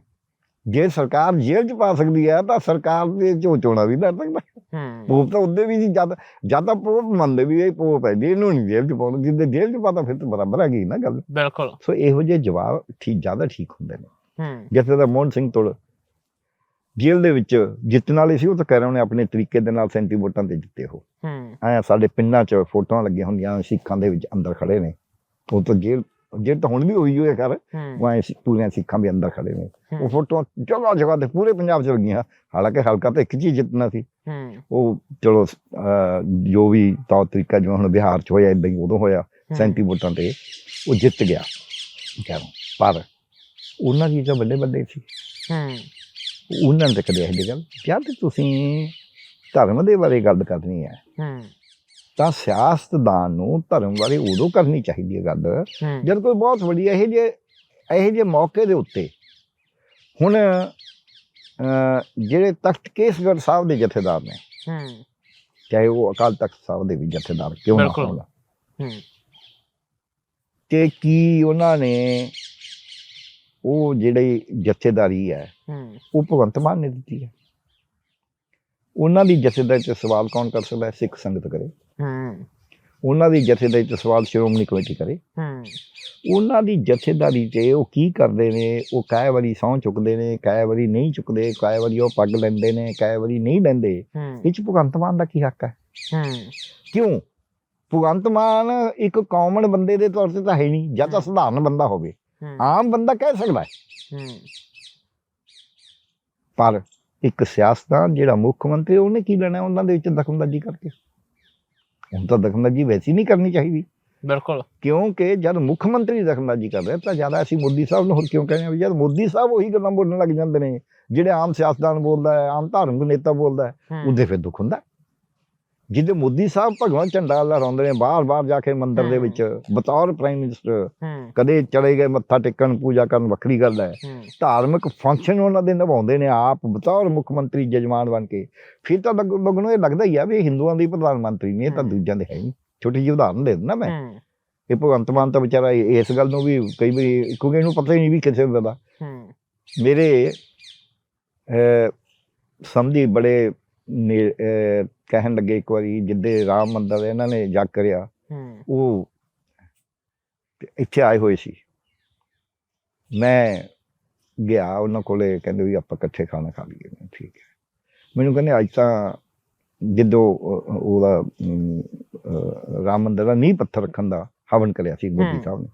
ਜੇ ਸਰਕਾਰ ਜੇਲ੍ਹ 'ਚ ਪਾ ਸਕਦੀ ਹੈ ਤਾਂ ਸਰਕਾਰ ਦੇ ਝੋ ਚੋਣਾ ਵੀ ਲੜ ਸਕਦਾ। ਹੂੰ। ਪੋਪ ਤਾਂ ਉਹਦੇ ਵੀ ਸੀ ਜਦ ਜਦ ਤਾਂ ਪੋਪ ਮੰਨਦੇ ਵੀ ਇਹ ਪੋਪ ਹੈ ਜੇ ਇਹਨੂੰ ਨਹੀਂ ਜੇਲ੍ਹ 'ਚ ਪਾਉਣਾ ਜਿੱਦੇ ਜੇਲ੍ਹ 'ਚ ਪਾਤਾ ਫਿਰ ਤਾਂ ਬਰਾਬਰ ਆ ਗਈ ਨਾ ਗੱਲ। ਬਿਲਕੁਲ। ਸੋ ਇਹੋ ਜਿਹੇ ਜਵਾਬ ਠੀਕ ਜ਼ਿਆਦਾ ਠੀਕ ਹੁੰਦੇ ਨੇ। ਹੂੰ। ਜਿੱਥੇ ਦਾ ਮੋਹਨ ਸਿੰਘ ਤੁਲ ਜੇਲ੍ਹ ਦੇ ਵਿੱਚ ਜਿੱਤਣ ਵਾਲੇ ਸੀ ਉਹ ਤਾਂ ਕਹਿ ਰਹੇ ਉਹਨੇ ਆਪਣੇ ਤਰੀਕੇ ਦੇ ਨਾਲ 37 ਵੋਟਾਂ ਤੇ ਜਿੱਤੇ ਉਹ। ਹੂੰ। ਆਇਆ ਸਾਡੇ ਪਿੰਡਾਂ 'ਚ ਫੋਟੋਆਂ ਲੱਗੀਆਂ ਹੁੰਦੀਆਂ ਸਿੱਖਾਂ ਦੇ ਵਿੱਚ ਅੰਦਰ ਖੜੇ ਨੇ। ਉਹ ਤਾਂ ਜੇਲ੍ਹ ਜੇਲ੍ਹ ਤਾਂ ਹੁਣ ਵੀ ਹੋਈ ਹੋਈ ਹੈ ਖੈਰ ਹੂੰ। ਉਹ ਐਂ ਪੂਰੀਆਂ ਸਿੱਖਾਂ ਵੀ ਅੰਦਰ ਖੜੇ ਨੇ। ਉਹ ਫੋਟੋਆਂ ਜਗ੍ਹਾ ਜਗ੍ਹਾ ਤੇ ਪੂਰੇ ਪੰਜਾਬ 'ਚ ਲੱਗੀਆਂ। ਹਾਲਾਂਕਿ ਹਲਕਾ ਤਾਂ ਇੱਕ ਚੀਜ਼ ਜਿੱਤਣਾ ਸੀ। ਉਹ ਚਲੋ ਜੋ ਵੀ ਤੌਰ ਤਰੀਕਾ ਜਿਵੇਂ ਹੁਣ ਬਿਹਾਰ 'ਚ ਹੋਇਆ ਇਦਾਂ ਹੀ ਉਦੋਂ ਹੋਇਆ 37 ਵੋਟਾਂ ਤੇ ਉਹ ਜਿੱਤ ਗਿਆ। ਕਹਿ ਪਰ ਉਹਨਾਂ ਦੀ ਤਾਂ ਵੱਡੇ ਵੱਡੇ ਸੀ। ਹੂੰ। ਉਹਨਾਂ ਨੇ ਤਾਂ ਕਦੇ ਇਹ ਗੱਲ ਜਦ ਤੁਸੀਂ ਧਰਮ ਦੇ ਬਾਰੇ ਗੱਲ ਕਰਨੀ ਹੈ। ਹੂੰ। ਤਾਂ ਸਿਆਸਤਦਾਨ ਨੂੰ ਧਰਮ ਬਾਰੇ ਉਦੋਂ ਕਰਨੀ ਚਾਹੀਦੀ ਹੈ ਗੱਲ। ਜਦ ਕੋਈ ਬਹੁਤ ਵੱਡੀ ਇਹ ਜੇ ਇਹ ਜੇ ਮੌਕੇ ਦੇ ਉੱਤੇ ਹੁਣ ਜਿਹੜੇ ਤਖਤ ਕੇਸਗੜ੍ਹ ਸਾਹਿਬ ਦੇ ਜਥੇਦਾਰ ਨੇ ਹੂੰ। ਚਾਹੇ ਉਹ ਅਕਾਲ ਤਖਤ ਸਾਹਿਬ ਦੇ ਵੀ ਜਥੇਦਾਰ ਕਿਉਂ ਨਾ। ਹੋਣ। ਹੂੰ। ਤੇ ਕੀ ਉਹਨਾਂ ਨੇ ਉਹ ਜਿਹੜੀ ਜਥੇਦਾਰੀ ਹੈ ਹੂੰ। ਉਹ ਭਗਵੰਤ ਮਾਨ ਨੇ ਦਿੱਤੀ ਹੈ। ਉਹਨਾਂ ਦੀ ਜਥੇਦਾਰੀ ਤੇ ਸਵਾਲ ਕੌਣ ਕਰ ਸਕਦਾ ਹੈ? ਸਿੱਖ ਸੰਗਤ ਕਰੇ। ਹੂੰ। ਉਹਨਾਂ ਦੀ ਜਥੇਦਾਰੀ ਤੇ ਸਵਾਲ ਸ਼੍ਰੋਮਣੀ ਕਮੇਟੀ ਕਰੇ। ਹੂੰ। ਉਹਨਾਂ ਦੀ ਜਥੇਦਾਰੀ ਤੇ ਉਹ ਕੀ ਕਰਦੇ ਨੇ? ਉਹ ਕਾਇ ਵਾਰੀ ਸਹੁੰ ਚੁੱਕਦੇ ਨੇ ਕਾਇ ਵਾਰੀ ਨਹੀਂ ਚੁੱਕਦੇ ਕਾਇ ਵਾਰੀ ਉਹ ਪੱਗ ਲੈਂਦੇ ਨੇ ਕਾਇ ਵਾਰੀ ਨਹੀਂ ਲੈਂਦੇ। ਇਹ ਚ ਭਗਵੰਤ ਮਾਨ ਦਾ ਕੀ ਹੱਕ ਹੈ? ਹੂੰ। ਕਿਉਂ? ਭਗਵੰਤ ਮਾਨ ਇੱਕ ਕਾਮਨ ਬੰਦੇ ਦੇ ਤੌਰ ਤੇ ਤਾਂ ਹੈ ਨਹੀਂ ਜਾਂ ਤਾਂ। ਸਧਾਰਨ ਬੰਦਾ ਹੋਵੇ। ਆਮ ਬੰਦਾ ਕਹਿ ਸਕਦਾ ਹੈ। ਹੂੰ। ਪਰ ਇੱਕ ਸਿਆਸਤਦਾਨ ਜਿਹੜਾ ਮੁੱਖ ਮੰਤਰੀ ਉਹਨੇ ਕੀ ਲੈਣਾ ਉਹਨਾਂ ਦੇ ਵਿੱਚ ਦਖਲਅੰਦਾਜ਼ੀ ਕਰਕੇ। ਹੁਣ ਤਾਂ ਦਖਲਅੰਦਾਜ਼ੀ ਵੈਸੀ ਨਹੀਂ ਕਰਨੀ ਚਾਹੀਦੀ। ਬਿਲਕੁਲ। ਕਿਉਂਕਿ ਜਦ ਮੁੱਖ ਮੰਤਰੀ ਦਖਲਅੰਦਾਜ਼ੀ ਕਰ ਰਿਹਾ ਤਾਂ ਜ਼ਿਆਦਾ ਅਸੀਂ ਮੋਦੀ ਸਾਹਿਬ ਨੂੰ ਹੋਰ ਕਿਉਂ ਕਹਿੰਦੇ ਹਾਂ ਵੀ ਜਦ ਮੋਦੀ ਸਾਹਿਬ ਉਹੀ ਗੱਲਾਂ ਬੋਲਣ ਲੱਗ ਜਾਂਦੇ ਨੇ ਜਿਹੜੇ ਆਮ ਸਿਆਸਤਦਾਨ ਬੋਲਦਾ ਹੈ ਆਮ ਧਾਰਮਿਕ ਨੇਤਾ ਬੋਲਦਾ ਹੂੰ। ਉਹਦੇ ਫਿਰ ਦੁੱਖ ਹੁੰਦਾ। ਜਿਹਦੇ ਮੋਦੀ ਸਾਹਿਬ ਭਗਵਾਨ ਝੰਡਾ ਲਹਿਰਾਉਂਦੇ ਨੇ ਬਾਰ-ਬਾਰ ਜਾ ਕੇ ਮੰਦਿਰ ਦੇ। ਵਿੱਚ ਬਤੌਰ ਪ੍ਰਾਈਮ ਮਿਨਿਸਟਰ ਕਦੇ ਚਲੇ ਗਏ ਮੱਥਾ ਟੇਕਣ ਪੂਜਾ ਕਰਨ ਵੱਖਰੀ ਗੱਲ ਹੈ। ਧਾਰਮਿਕ ਫੰਕਸ਼ਨ ਉਹਨਾਂ ਦੇ ਨਿਭਾਉਂਦੇ ਨੇ ਆਪ ਬਤੌਰ ਮੁੱਖ ਮੰਤਰੀ ਜਜਮਾਨ ਬਣ ਕੇ। ਫਿਰ ਤਾਂ ਲੋਕ ਨੂੰ ਇਹ ਲੱਗਦਾ ਹੀ ਆ ਵੀ ਹਿੰਦੂਆਂ ਦੀ ਪ੍ਰਧਾਨ ਮੰਤਰੀ ਨਹੀਂ ਇਹ ਤਾਂ। ਦੂਜਿਆਂ ਦੇ ਹੈ ਨਹੀਂ। ਛੋਟੀ ਜਿਹੀ ਉਦਾਹਰਨ ਦੇ ਦਿੰਦਾ ਮੈਂ। ਇਹ ਭਗਵੰਤ ਮਾਨ ਤਾਂ ਵਿਚਾਰਾ ਇਸ ਗੱਲ ਨੂੰ ਵੀ ਕਈ ਵਾਰੀ ਕਿਉਂਕਿ ਇਹਨੂੰ ਪਤਾ ਹੀ ਨਹੀਂ ਵੀ ਕਿਸੇ ਦਾ। ਮੇਰੇ ਸਮਝੀ ਬੜੇ ਨੇ- ਕਹਿਣ ਲੱਗੇ ਇੱਕ ਵਾਰੀ ਜਿੱਦੇ ਰਾਮ ਮੰਦਰ ਇਹਨਾਂ ਨੇ ਜਗ ਕਰਿਆ ਉਹ ਇੱਥੇ ਆਏ ਹੋਏ ਸੀ। ਮੈਂ ਗਿਆ ਉਹਨਾਂ ਕੋਲੇ ਕਹਿੰਦੇ ਵੀ ਆਪਾਂ ਇਕੱਠੇ ਖਾਣਾ ਖਾ ਲਈਏ। ਠੀਕ ਹੈ। ਮੈਨੂੰ ਕਹਿੰਦੇ ਅੱਜ ਤਾਂ ਜਦੋਂ ਉਹਦਾ ਰਾਮ ਮੰਦਰ ਦਾ ਨੀਂਹ ਪੱਥਰ ਰੱਖਣ ਦਾ ਹਵਨ ਕਰਿਆ ਸੀ ਮੋਦੀ। ਸਾਹਿਬ ਨੇ।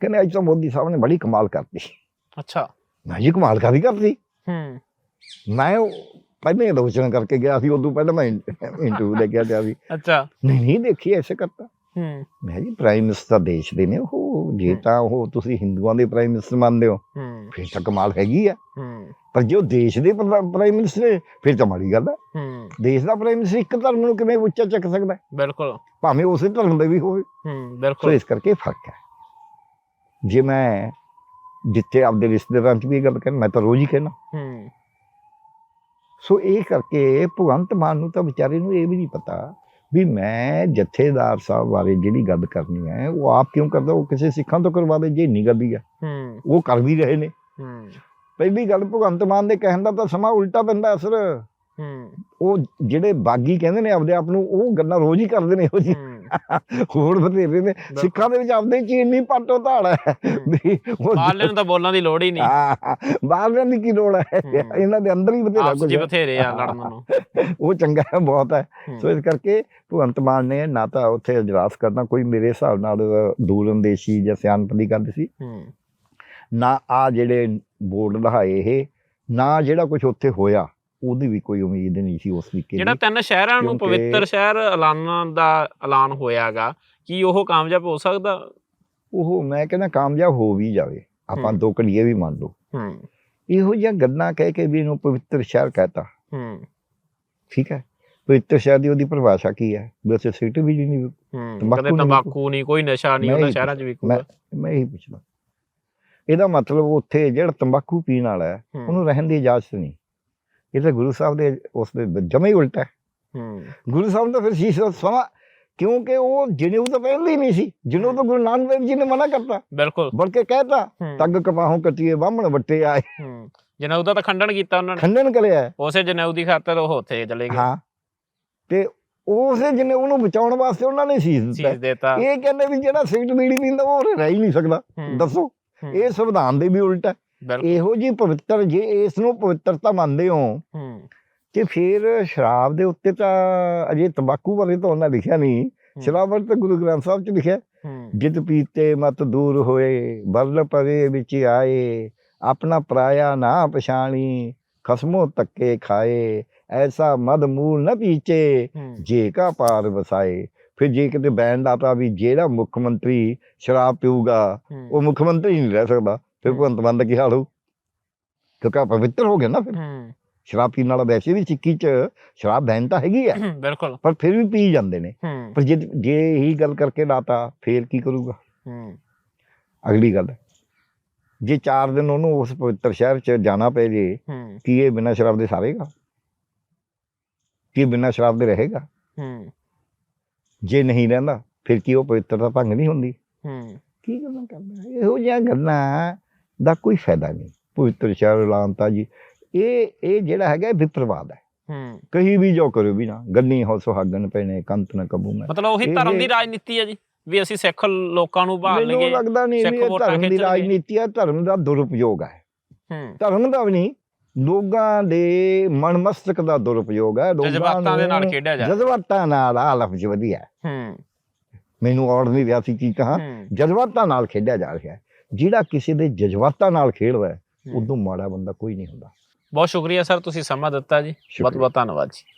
ਕਹਿੰਦੇ ਅੱਜ ਤਾਂ ਮੋਦੀ ਸਾਹਿਬ ਨੇ ਬੜੀ ਕਮਾਲ ਕਰਤੀ। ਅੱਛਾ। ਮੈਂ ਜੀ ਕਮਾਲ ਕਾਦੀ ਕਰਤੀ? ਹੂੰ। ਮੈਂ ਪਹਿਲੇ ਆਲੋਚਨਾ ਕਰਕੇ ਗਿਆ ਸੀ ਉਦੋਂ ਪਹਿਲਾਂ ਮੈਂ ਇੰਟਰਵਿਊ ਦੇ ਗਿਆ ਸੀ। ਅੱਛਾ। ਨਹੀਂ ਨਹੀਂ ਦੇਖੀ ਐਸੇ ਕਰਤਾ। ਹੂੰ। ਮੈਂ ਜੀ ਪ੍ਰਾਈਮ ਮਿਨਿਸਟਰ ਦੇਸ਼ ਦੇ ਨੇ ਉਹ ਜੇ। ਤਾਂ ਉਹ ਤੁਸੀਂ ਹਿੰਦੂਆਂ ਦੇ ਪ੍ਰਾਈਮ ਮਿਨਿਸਟਰ ਮੰਨਦੇ ਹੋ ਹੂੰ। ਫਿਰ ਤਾਂ ਕਮਾਲ ਹੈਗੀ ਆ। ਹੂੰ। ਪਰ ਜੇ ਦੇਸ਼ ਦੇ ਪ੍ਰਾਈਮ ਮਿਨਿਸਟਰ ਫਿਰ ਤਾਂ ਮਾੜੀ ਗੱਲ ਹੈ ਹੂੰ। ਦੇਸ਼ ਦਾ ਪ੍ਰਾਈਮ ਮਿਨਿਸਟਰ ਇੱਕ ਧਰਮ ਨੂੰ ਕਿਵੇਂ ਉੱਚਾ ਚੱਕ ਸਕਦਾ? ਹੈ? ਬਿਲਕੁਲ। ਭਾਵੇਂ ਉਸੇ ਧਰਮ ਦੇ ਵੀ ਹੋਵੇ। ਹੂੰ ਬਿਲਕੁਲ। ਇਸ ਕਰਕੇ ਫ਼ਰਕ ਹੈ। ਜੇ ਮੈਂ ਜਿੱਥੇ ਆਪਦੇ ਰਿਸ਼ਤੇਦਾਰਾਂ 'ਚ ਵੀ ਗੱਲ ਕਹਿਣਾ ਮੈਂ ਤਾਂ ਰੋਜ਼ ਹੀ ਕਹਿਣਾ। ਹੂੰ। ਸੋ ਇਹ ਕਰਕੇ ਭਗਵੰਤ ਮਾਨ ਨੂੰ ਤਾਂ ਵਿਚਾਰੇ ਨੂੰ ਇਹ ਵੀ ਨਹੀਂ ਪਤਾ ਵੀ ਮੈਂ ਜਥੇਦਾਰ ਸਾਹਿਬ ਬਾਰੇ ਜਿਹੜੀ ਗੱਲ ਕਰਨੀ ਹੈ ਉਹ ਆਪ ਕਿਉਂ ਕਰਦਾ? ਉਹ ਕਿਸੇ ਸਿੱਖਾਂ ਤੋਂ ਕਰਵਾ ਦੇ ਜੇ ਨਹੀਂ ਕਰਦੀ ਆ ਹੂੰ। ਉਹ ਕਰ ਵੀ ਰਹੇ ਨੇ। ਹੂੰ। ਪਹਿਲੀ ਗੱਲ ਭਗਵੰਤ ਮਾਨ ਦੇ ਕਹਿਣ ਦਾ ਤਾਂ ਸਮਾਂ ਉਲਟਾ ਪੈਂਦਾ ਅਸਰ। ਹੂੰ। ਉਹ ਜਿਹੜੇ ਬਾਗੀ ਕਹਿੰਦੇ ਨੇ ਆਪਦੇ ਆਪ ਨੂੰ ਉਹ ਗੱਲਾਂ ਰੋਜ਼ ਹੀ ਕਰਦੇ ਨੇ ਇਹੋ ਜੀ। ਹੋਰ ਬਥੇਰੇ ਨੇ। ਸਿੱਖਾਂ ਦੇ ਵਿੱਚ ਆਪਦੇ ਚ ਇੰਨੀ ਪੱਟੋ ਧਾੜ ਹੈ। ਬਾਹਰਲੇ ਨੂੰ ਤਾਂ ਬੋਲਣ ਦੀ ਲੋੜ ਹੀ ਨਹੀਂ। ਹਾਂ, ਬਾਹਰਲਿਆਂ ਦੀ ਕੀ ਲੋੜ ਹੈ। ਇਹਨਾਂ ਦੇ ਅੰਦਰ ਹੀ ਬਥੇਰਾ ਕੁਝ ਜੀ। ਬਥੇਰੇ ਆ ਲੜਨ ਨੂੰ। ਉਹ ਚੰਗਾ ਹੈ ਬਹੁਤ ਹੈ। ਸੋ ਇਸ ਕਰਕੇ ਭਗਵੰਤ ਮਾਨ ਨੇ ਨਾ ਤਾਂ ਉੱਥੇ ਇਜਲਾਸ ਕਰਨਾ ਕੋਈ ਮੇਰੇ ਹਿਸਾਬ ਨਾਲ ਦੂਰਅੰਦੇਸ਼ੀ ਜਾਂ ਸਿਆਣਪ ਦੀ ਗੱਲ ਸੀ। ਨਾ ਆ ਜਿਹੜੇ ਬੋਰਡ ਲਹਾਏ ਇਹ ਨਾ ਜਿਹੜਾ ਕੁਝ ਉੱਥੇ ਹੋਇਆ। ਉਹਦੀ ਵੀ ਕੋਈ ਉਮੀਦ ਨਹੀਂ ਸੀ ਉਸ ਤਰੀਕੇ ਜਿਹੜਾ ਤਿੰਨ ਸ਼ਹਿਰਾਂ ਨੂੰ ਪਵਿੱਤਰ ਸ਼ਹਿਰ ਐਲਾਨਾਂ ਦਾ ਐਲਾਨ ਹੋਇਆਗਾ ਕੀ ਉਹ ਕਾਮਯਾਬ ਹੋ ਸਕਦਾ? ਉਹ ਮੈਂ ਕਹਿੰਦਾ ਕਾਮਯਾਬ ਹੋ ਵੀ ਜਾਵੇ ਆਪਾਂ। ਦੋ ਕੜੀਏ ਵੀ ਮੰਨ ਲਓ। ਹੂੰ। ਇਹੋ ਜਿਹੀਆਂ ਗੱਲਾਂ ਕਹਿ ਕੇ ਵੀ ਇਹਨੂੰ ਪਵਿੱਤਰ ਸ਼ਹਿਰ ਕਹਤਾ। ਹੂੰ। ਠੀਕ ਹੈ? ਪਵਿੱਤਰ ਸ਼ਹਿਰ ਦੀ ਉਹਦੀ ਪਰਿਭਾਸ਼ਾ ਕੀ ਹੈ? ਉੱਥੇ ਸਿਗਰਟ ਵੀ ਨਹੀਂ ਤੰਬਾਕੂ ਤੰਬਾਕੂ ਨਹੀਂ ਕੋਈ ਨਸ਼ਾ ਨਹੀਂ ਉਹਨਾਂ ਸ਼ਹਿਰਾਂ 'ਚ ਵੀ ਮੈਂ ਮੈਂ ਇਹੀ ਪੁੱਛਦਾ। ਇਹਦਾ ਮਤਲਬ ਉੱਥੇ ਜਿਹੜਾ ਤੰਬਾਕੂ ਪੀਣ ਵਾਲਾ ਹੈ। ਉਹਨੂੰ ਰਹਿਣ ਦੀ ਇਜਾਜ਼ਤ ਨਹੀਂ। ਇਹ ਤਾਂ ਗੁਰੂ ਸਾਹਿਬ ਦੇ ਉਸ ਦੇ ਜਮੇ ਹੀ ਉਲਟਾ ਹੈ। ਹੂੰ। ਗੁਰੂ ਸਾਹਿਬ ਦਾ ਫਿਰ ਸ਼ੀਸ਼ ਸਮਾਂ ਕਿਉਂਕਿ ਉਹ ਜਨੇਊ ਤਾਂ ਪਹਿਲਾਂ ਹੀ ਨਹੀਂ ਸੀ ਜਨੇਊ ਤਾਂ ਗੁਰੂ ਨਾਨਕ ਦੇਵ ਜੀ ਨੇ ਮਨਾ ਕਰਤਾ। ਬਿਲਕੁਲ। ਬਲਕਿ ਕਹਿਤਾ ਤੱਗ ਕਪਾਹੋਂ ਕੱਟੀਏ ਬਾਹਮਣ ਵੱਟੇ ਆਏ। ਹੂੰ। ਜਨੇਊ ਦਾ ਤਾਂ ਖੰਡਨ ਕੀਤਾ ਉਹਨਾਂ ਨੇ। ਖੰਡਨ ਕਰਿਆ। ਉਸੇ ਜਨੇਊ ਦੀ ਖਾਤਰ ਉਹ ਉੱਥੇ ਚਲੇ ਗਏ। ਹਾਂ। ਤੇ ਉਸੇ ਜਨੇਊ ਨੂੰ ਬਚਾਉਣ ਵਾਸਤੇ ਉਹਨਾਂ ਨੇ ਸ਼ੀਸ਼ ਦਿੱਤਾ। ਇਹ ਕਹਿੰਦੇ ਵੀ ਜਿਹੜਾ ਸਿਗਰਟ ਬੀੜੀ ਪੀਂਦਾ ਉਹ ਰਹਿ ਹੀ ਨਹੀਂ ਸਕਦਾ। ਦੱਸੋ। ਇਹ ਸੰਵਿਧਾਨ ਦੇ ਵੀ ਉਲਟ ਹੈ। ਇਹੋ ਜੀ ਪਵਿੱਤਰ ਜੇ ਇਸ ਨੂੰ ਪਵਿੱਤਰਤਾ ਮੰਨਦੇ ਹੋ ਹੂੰ। ਤੇ ਫਿਰ ਸ਼ਰਾਬ ਦੇ ਉੱਤੇ ਤਾਂ ਅਜੇ ਤੰਬਾਕੂ ਬਾਰੇ ਤਾਂ ਉਹਨਾਂ ਲਿਖਿਆ ਨਹੀਂ। ਸ਼ਰਾਬ ਬਾਰੇ ਤਾਂ ਗੁਰੂ ਗ੍ਰੰਥ ਸਾਹਿਬ 'ਚ ਲਿਖਿਆ। ਜਿਤ ਪੀਤੇ ਮਤ ਦੂਰ ਹੋਏ ਬਰਲ ਪਵੇ ਵਿੱਚ ਆਏ ਆਪਣਾ ਪਰਾਇਆ ਨਾ ਪਛਾਣੀ ਖਸਮੋ ਤੱਕੇ ਖਾਏ ਐਸਾ ਮਦ ਮੂਲ ਨ ਪੀਚੇ ਜੇ ਕਾ ਪਾਰ ਵਸਾਏ। ਫਿਰ ਜੇ ਕਿਤੇ ਬੈਨ ਆਤਾ ਵੀ ਜਿਹੜਾ ਮੁੱਖ ਮੰਤਰੀ ਸ਼ਰਾਬ ਪੀਊਗਾ ਉਹ ਮੁੱਖ ਮੰਤਰੀ ਨਹੀਂ ਰਹਿ ਸਕਦਾ। ਫਿਰ। ਭਗਵੰਤ ਮਾਨ ਦਾ ਕੀ ਹਾਲ ਹੋਊ? ਕਿਉਂਕਿ ਪਵਿੱਤਰ ਹੋ ਗਿਆ ਨਾ ਫਿਰ। ਹੂੰ, ਸ਼ਰਾਬ ਪੀਣ ਵਾਲਾ ਵੈਸੇ ਵੀ ਸਿੱਕੀ 'ਚ ਸ਼ਰਾਬ ਬੈਨ ਤਾਂ ਹੈਗੀ ਹੈ ਬਿਲਕੁਲ। ਪਰ ਫਿਰ ਵੀ ਪੀ ਜਾਂਦੇ ਨੇ। ਹੂੰ। ਪਰ ਜੇ ਜੇ ਇਹੀ ਗੱਲ ਕਰਕੇ ਲਾਤਾ ਫੇਰ ਕੀ ਕਰੂਗਾ? ਹੂੰ। ਅਗਲੀ ਗੱਲ। ਜੇ 4 ਦਿਨ ਉਹਨੂੰ ਉਸ ਪਵਿੱਤਰ ਸ਼ਹਿਰ 'ਚ ਜਾਣਾ ਪੈ ਜੇ ਹੂੰ। ਕੀ ਇਹ ਬਿਨਾਂ ਸ਼ਰਾਬ ਦੇ ਸਾਰੇਗਾ? ਕੀ ਬਿਨਾਂ ਸ਼ਰਾਬ ਦੇ ਰਹੇਗਾ? ਹੂੰ। ਜੇ ਨਹੀਂ ਰਹਿੰਦਾ ਫਿਰ ਕੀ ਉਹ ਪਵਿੱਤਰਤਾ ਭੰਗ ਨਹੀਂ ਹੁੰਦੀ? ਹੂੰ। ਕੀ ਗੱਲਾਂ ਕਰਦਾ ਇਹੋ ਜਿਹੀਆਂ ਗੱਲਾਂ। ਦਾ ਕੋਈ ਫਾਇਦਾ ਨਹੀਂ। ਪਵਿੱਤਰ ਸ਼ਹਿਰ ਲਾਂਤਾ ਜੀ ਇਹ ਇਹ ਜਿਹੜਾ ਹੈਗਾ ਇਹ ਵਿਪਰਵਾਦ ਹੈ। ਹੂੰ। ਕਹੀ ਵੀ ਜੋ ਕਰੋ ਵੀ ਨਾ ਗੰਨੀ ਹੋ ਸੁਹਾਗਣ ਪੈਣੇ ਕੰਤ ਨ ਕਬੂ ਮੈਂ। ਮਤਲਬ ਉਹੀ ਧਰਮ ਦੀ ਰਾਜਨੀਤੀ ਹੈ ਜੀ ਵੀ ਅਸੀਂ ਸਿੱਖ ਲੋਕਾਂ ਨੂੰ ਭਾਲ ਮੈਨੂੰ ਲਈਏ ਲੱਗਦਾ ਨਹੀਂ ਵੀ ਇਹ ਧਰਮ ਦੀ। ਰਾਜਨੀਤੀ ਹੈ ਧਰਮ ਦਾ ਦੁਰਉਪਯੋਗ ਹੈ। ਹੂੰ। ਧਰਮ ਦਾ ਵੀ ਨਹੀਂ ਲੋਕਾਂ ਦੇ ਮਨ ਮਸਤਕ ਦਾ ਦੁਰਉਪਯੋਗ ਹੈ। ਲੋਕਾਂ ਜਜ਼ਬਾਤਾਂ ਦੇ ਨਾਲ ਖੇਡਿਆ ਜਾ ਜਜ਼ਬਾਤਾਂ ਨਾਲ ਆ ਲਫ਼ਜ਼ ਵਧੀਆ ਹੈ। ਹੂੰ। ਮੈਨੂੰ ਔੜ ਨਹੀਂ ਰਿਹਾ ਸੀ ਕੀ ਕਹਾਂ। ਜਜ਼ਬਾਤਾਂ ਨਾਲ ਖੇਡਿਆ ਜਾ ਰਿਹਾ ਹੈ। ਜਿਹੜਾ ਕਿਸੇ ਦੇ ਜਜ਼ਬਾਤਾਂ ਨਾਲ ਖੇਡਦਾ। ਉਦੋਂ ਮਾੜਾ ਬੰਦਾ ਕੋਈ ਨਹੀਂ ਹੁੰਦਾ ਬਹੁਤ ਸ਼ੁਕਰੀਆ ਸਰ ਤੁਸੀਂ ਸਮਾਂ ਦਿੱਤਾ ਜੀ ਬਹੁਤ। ਬਹੁਤ ਧੰਨਵਾਦ ਜੀ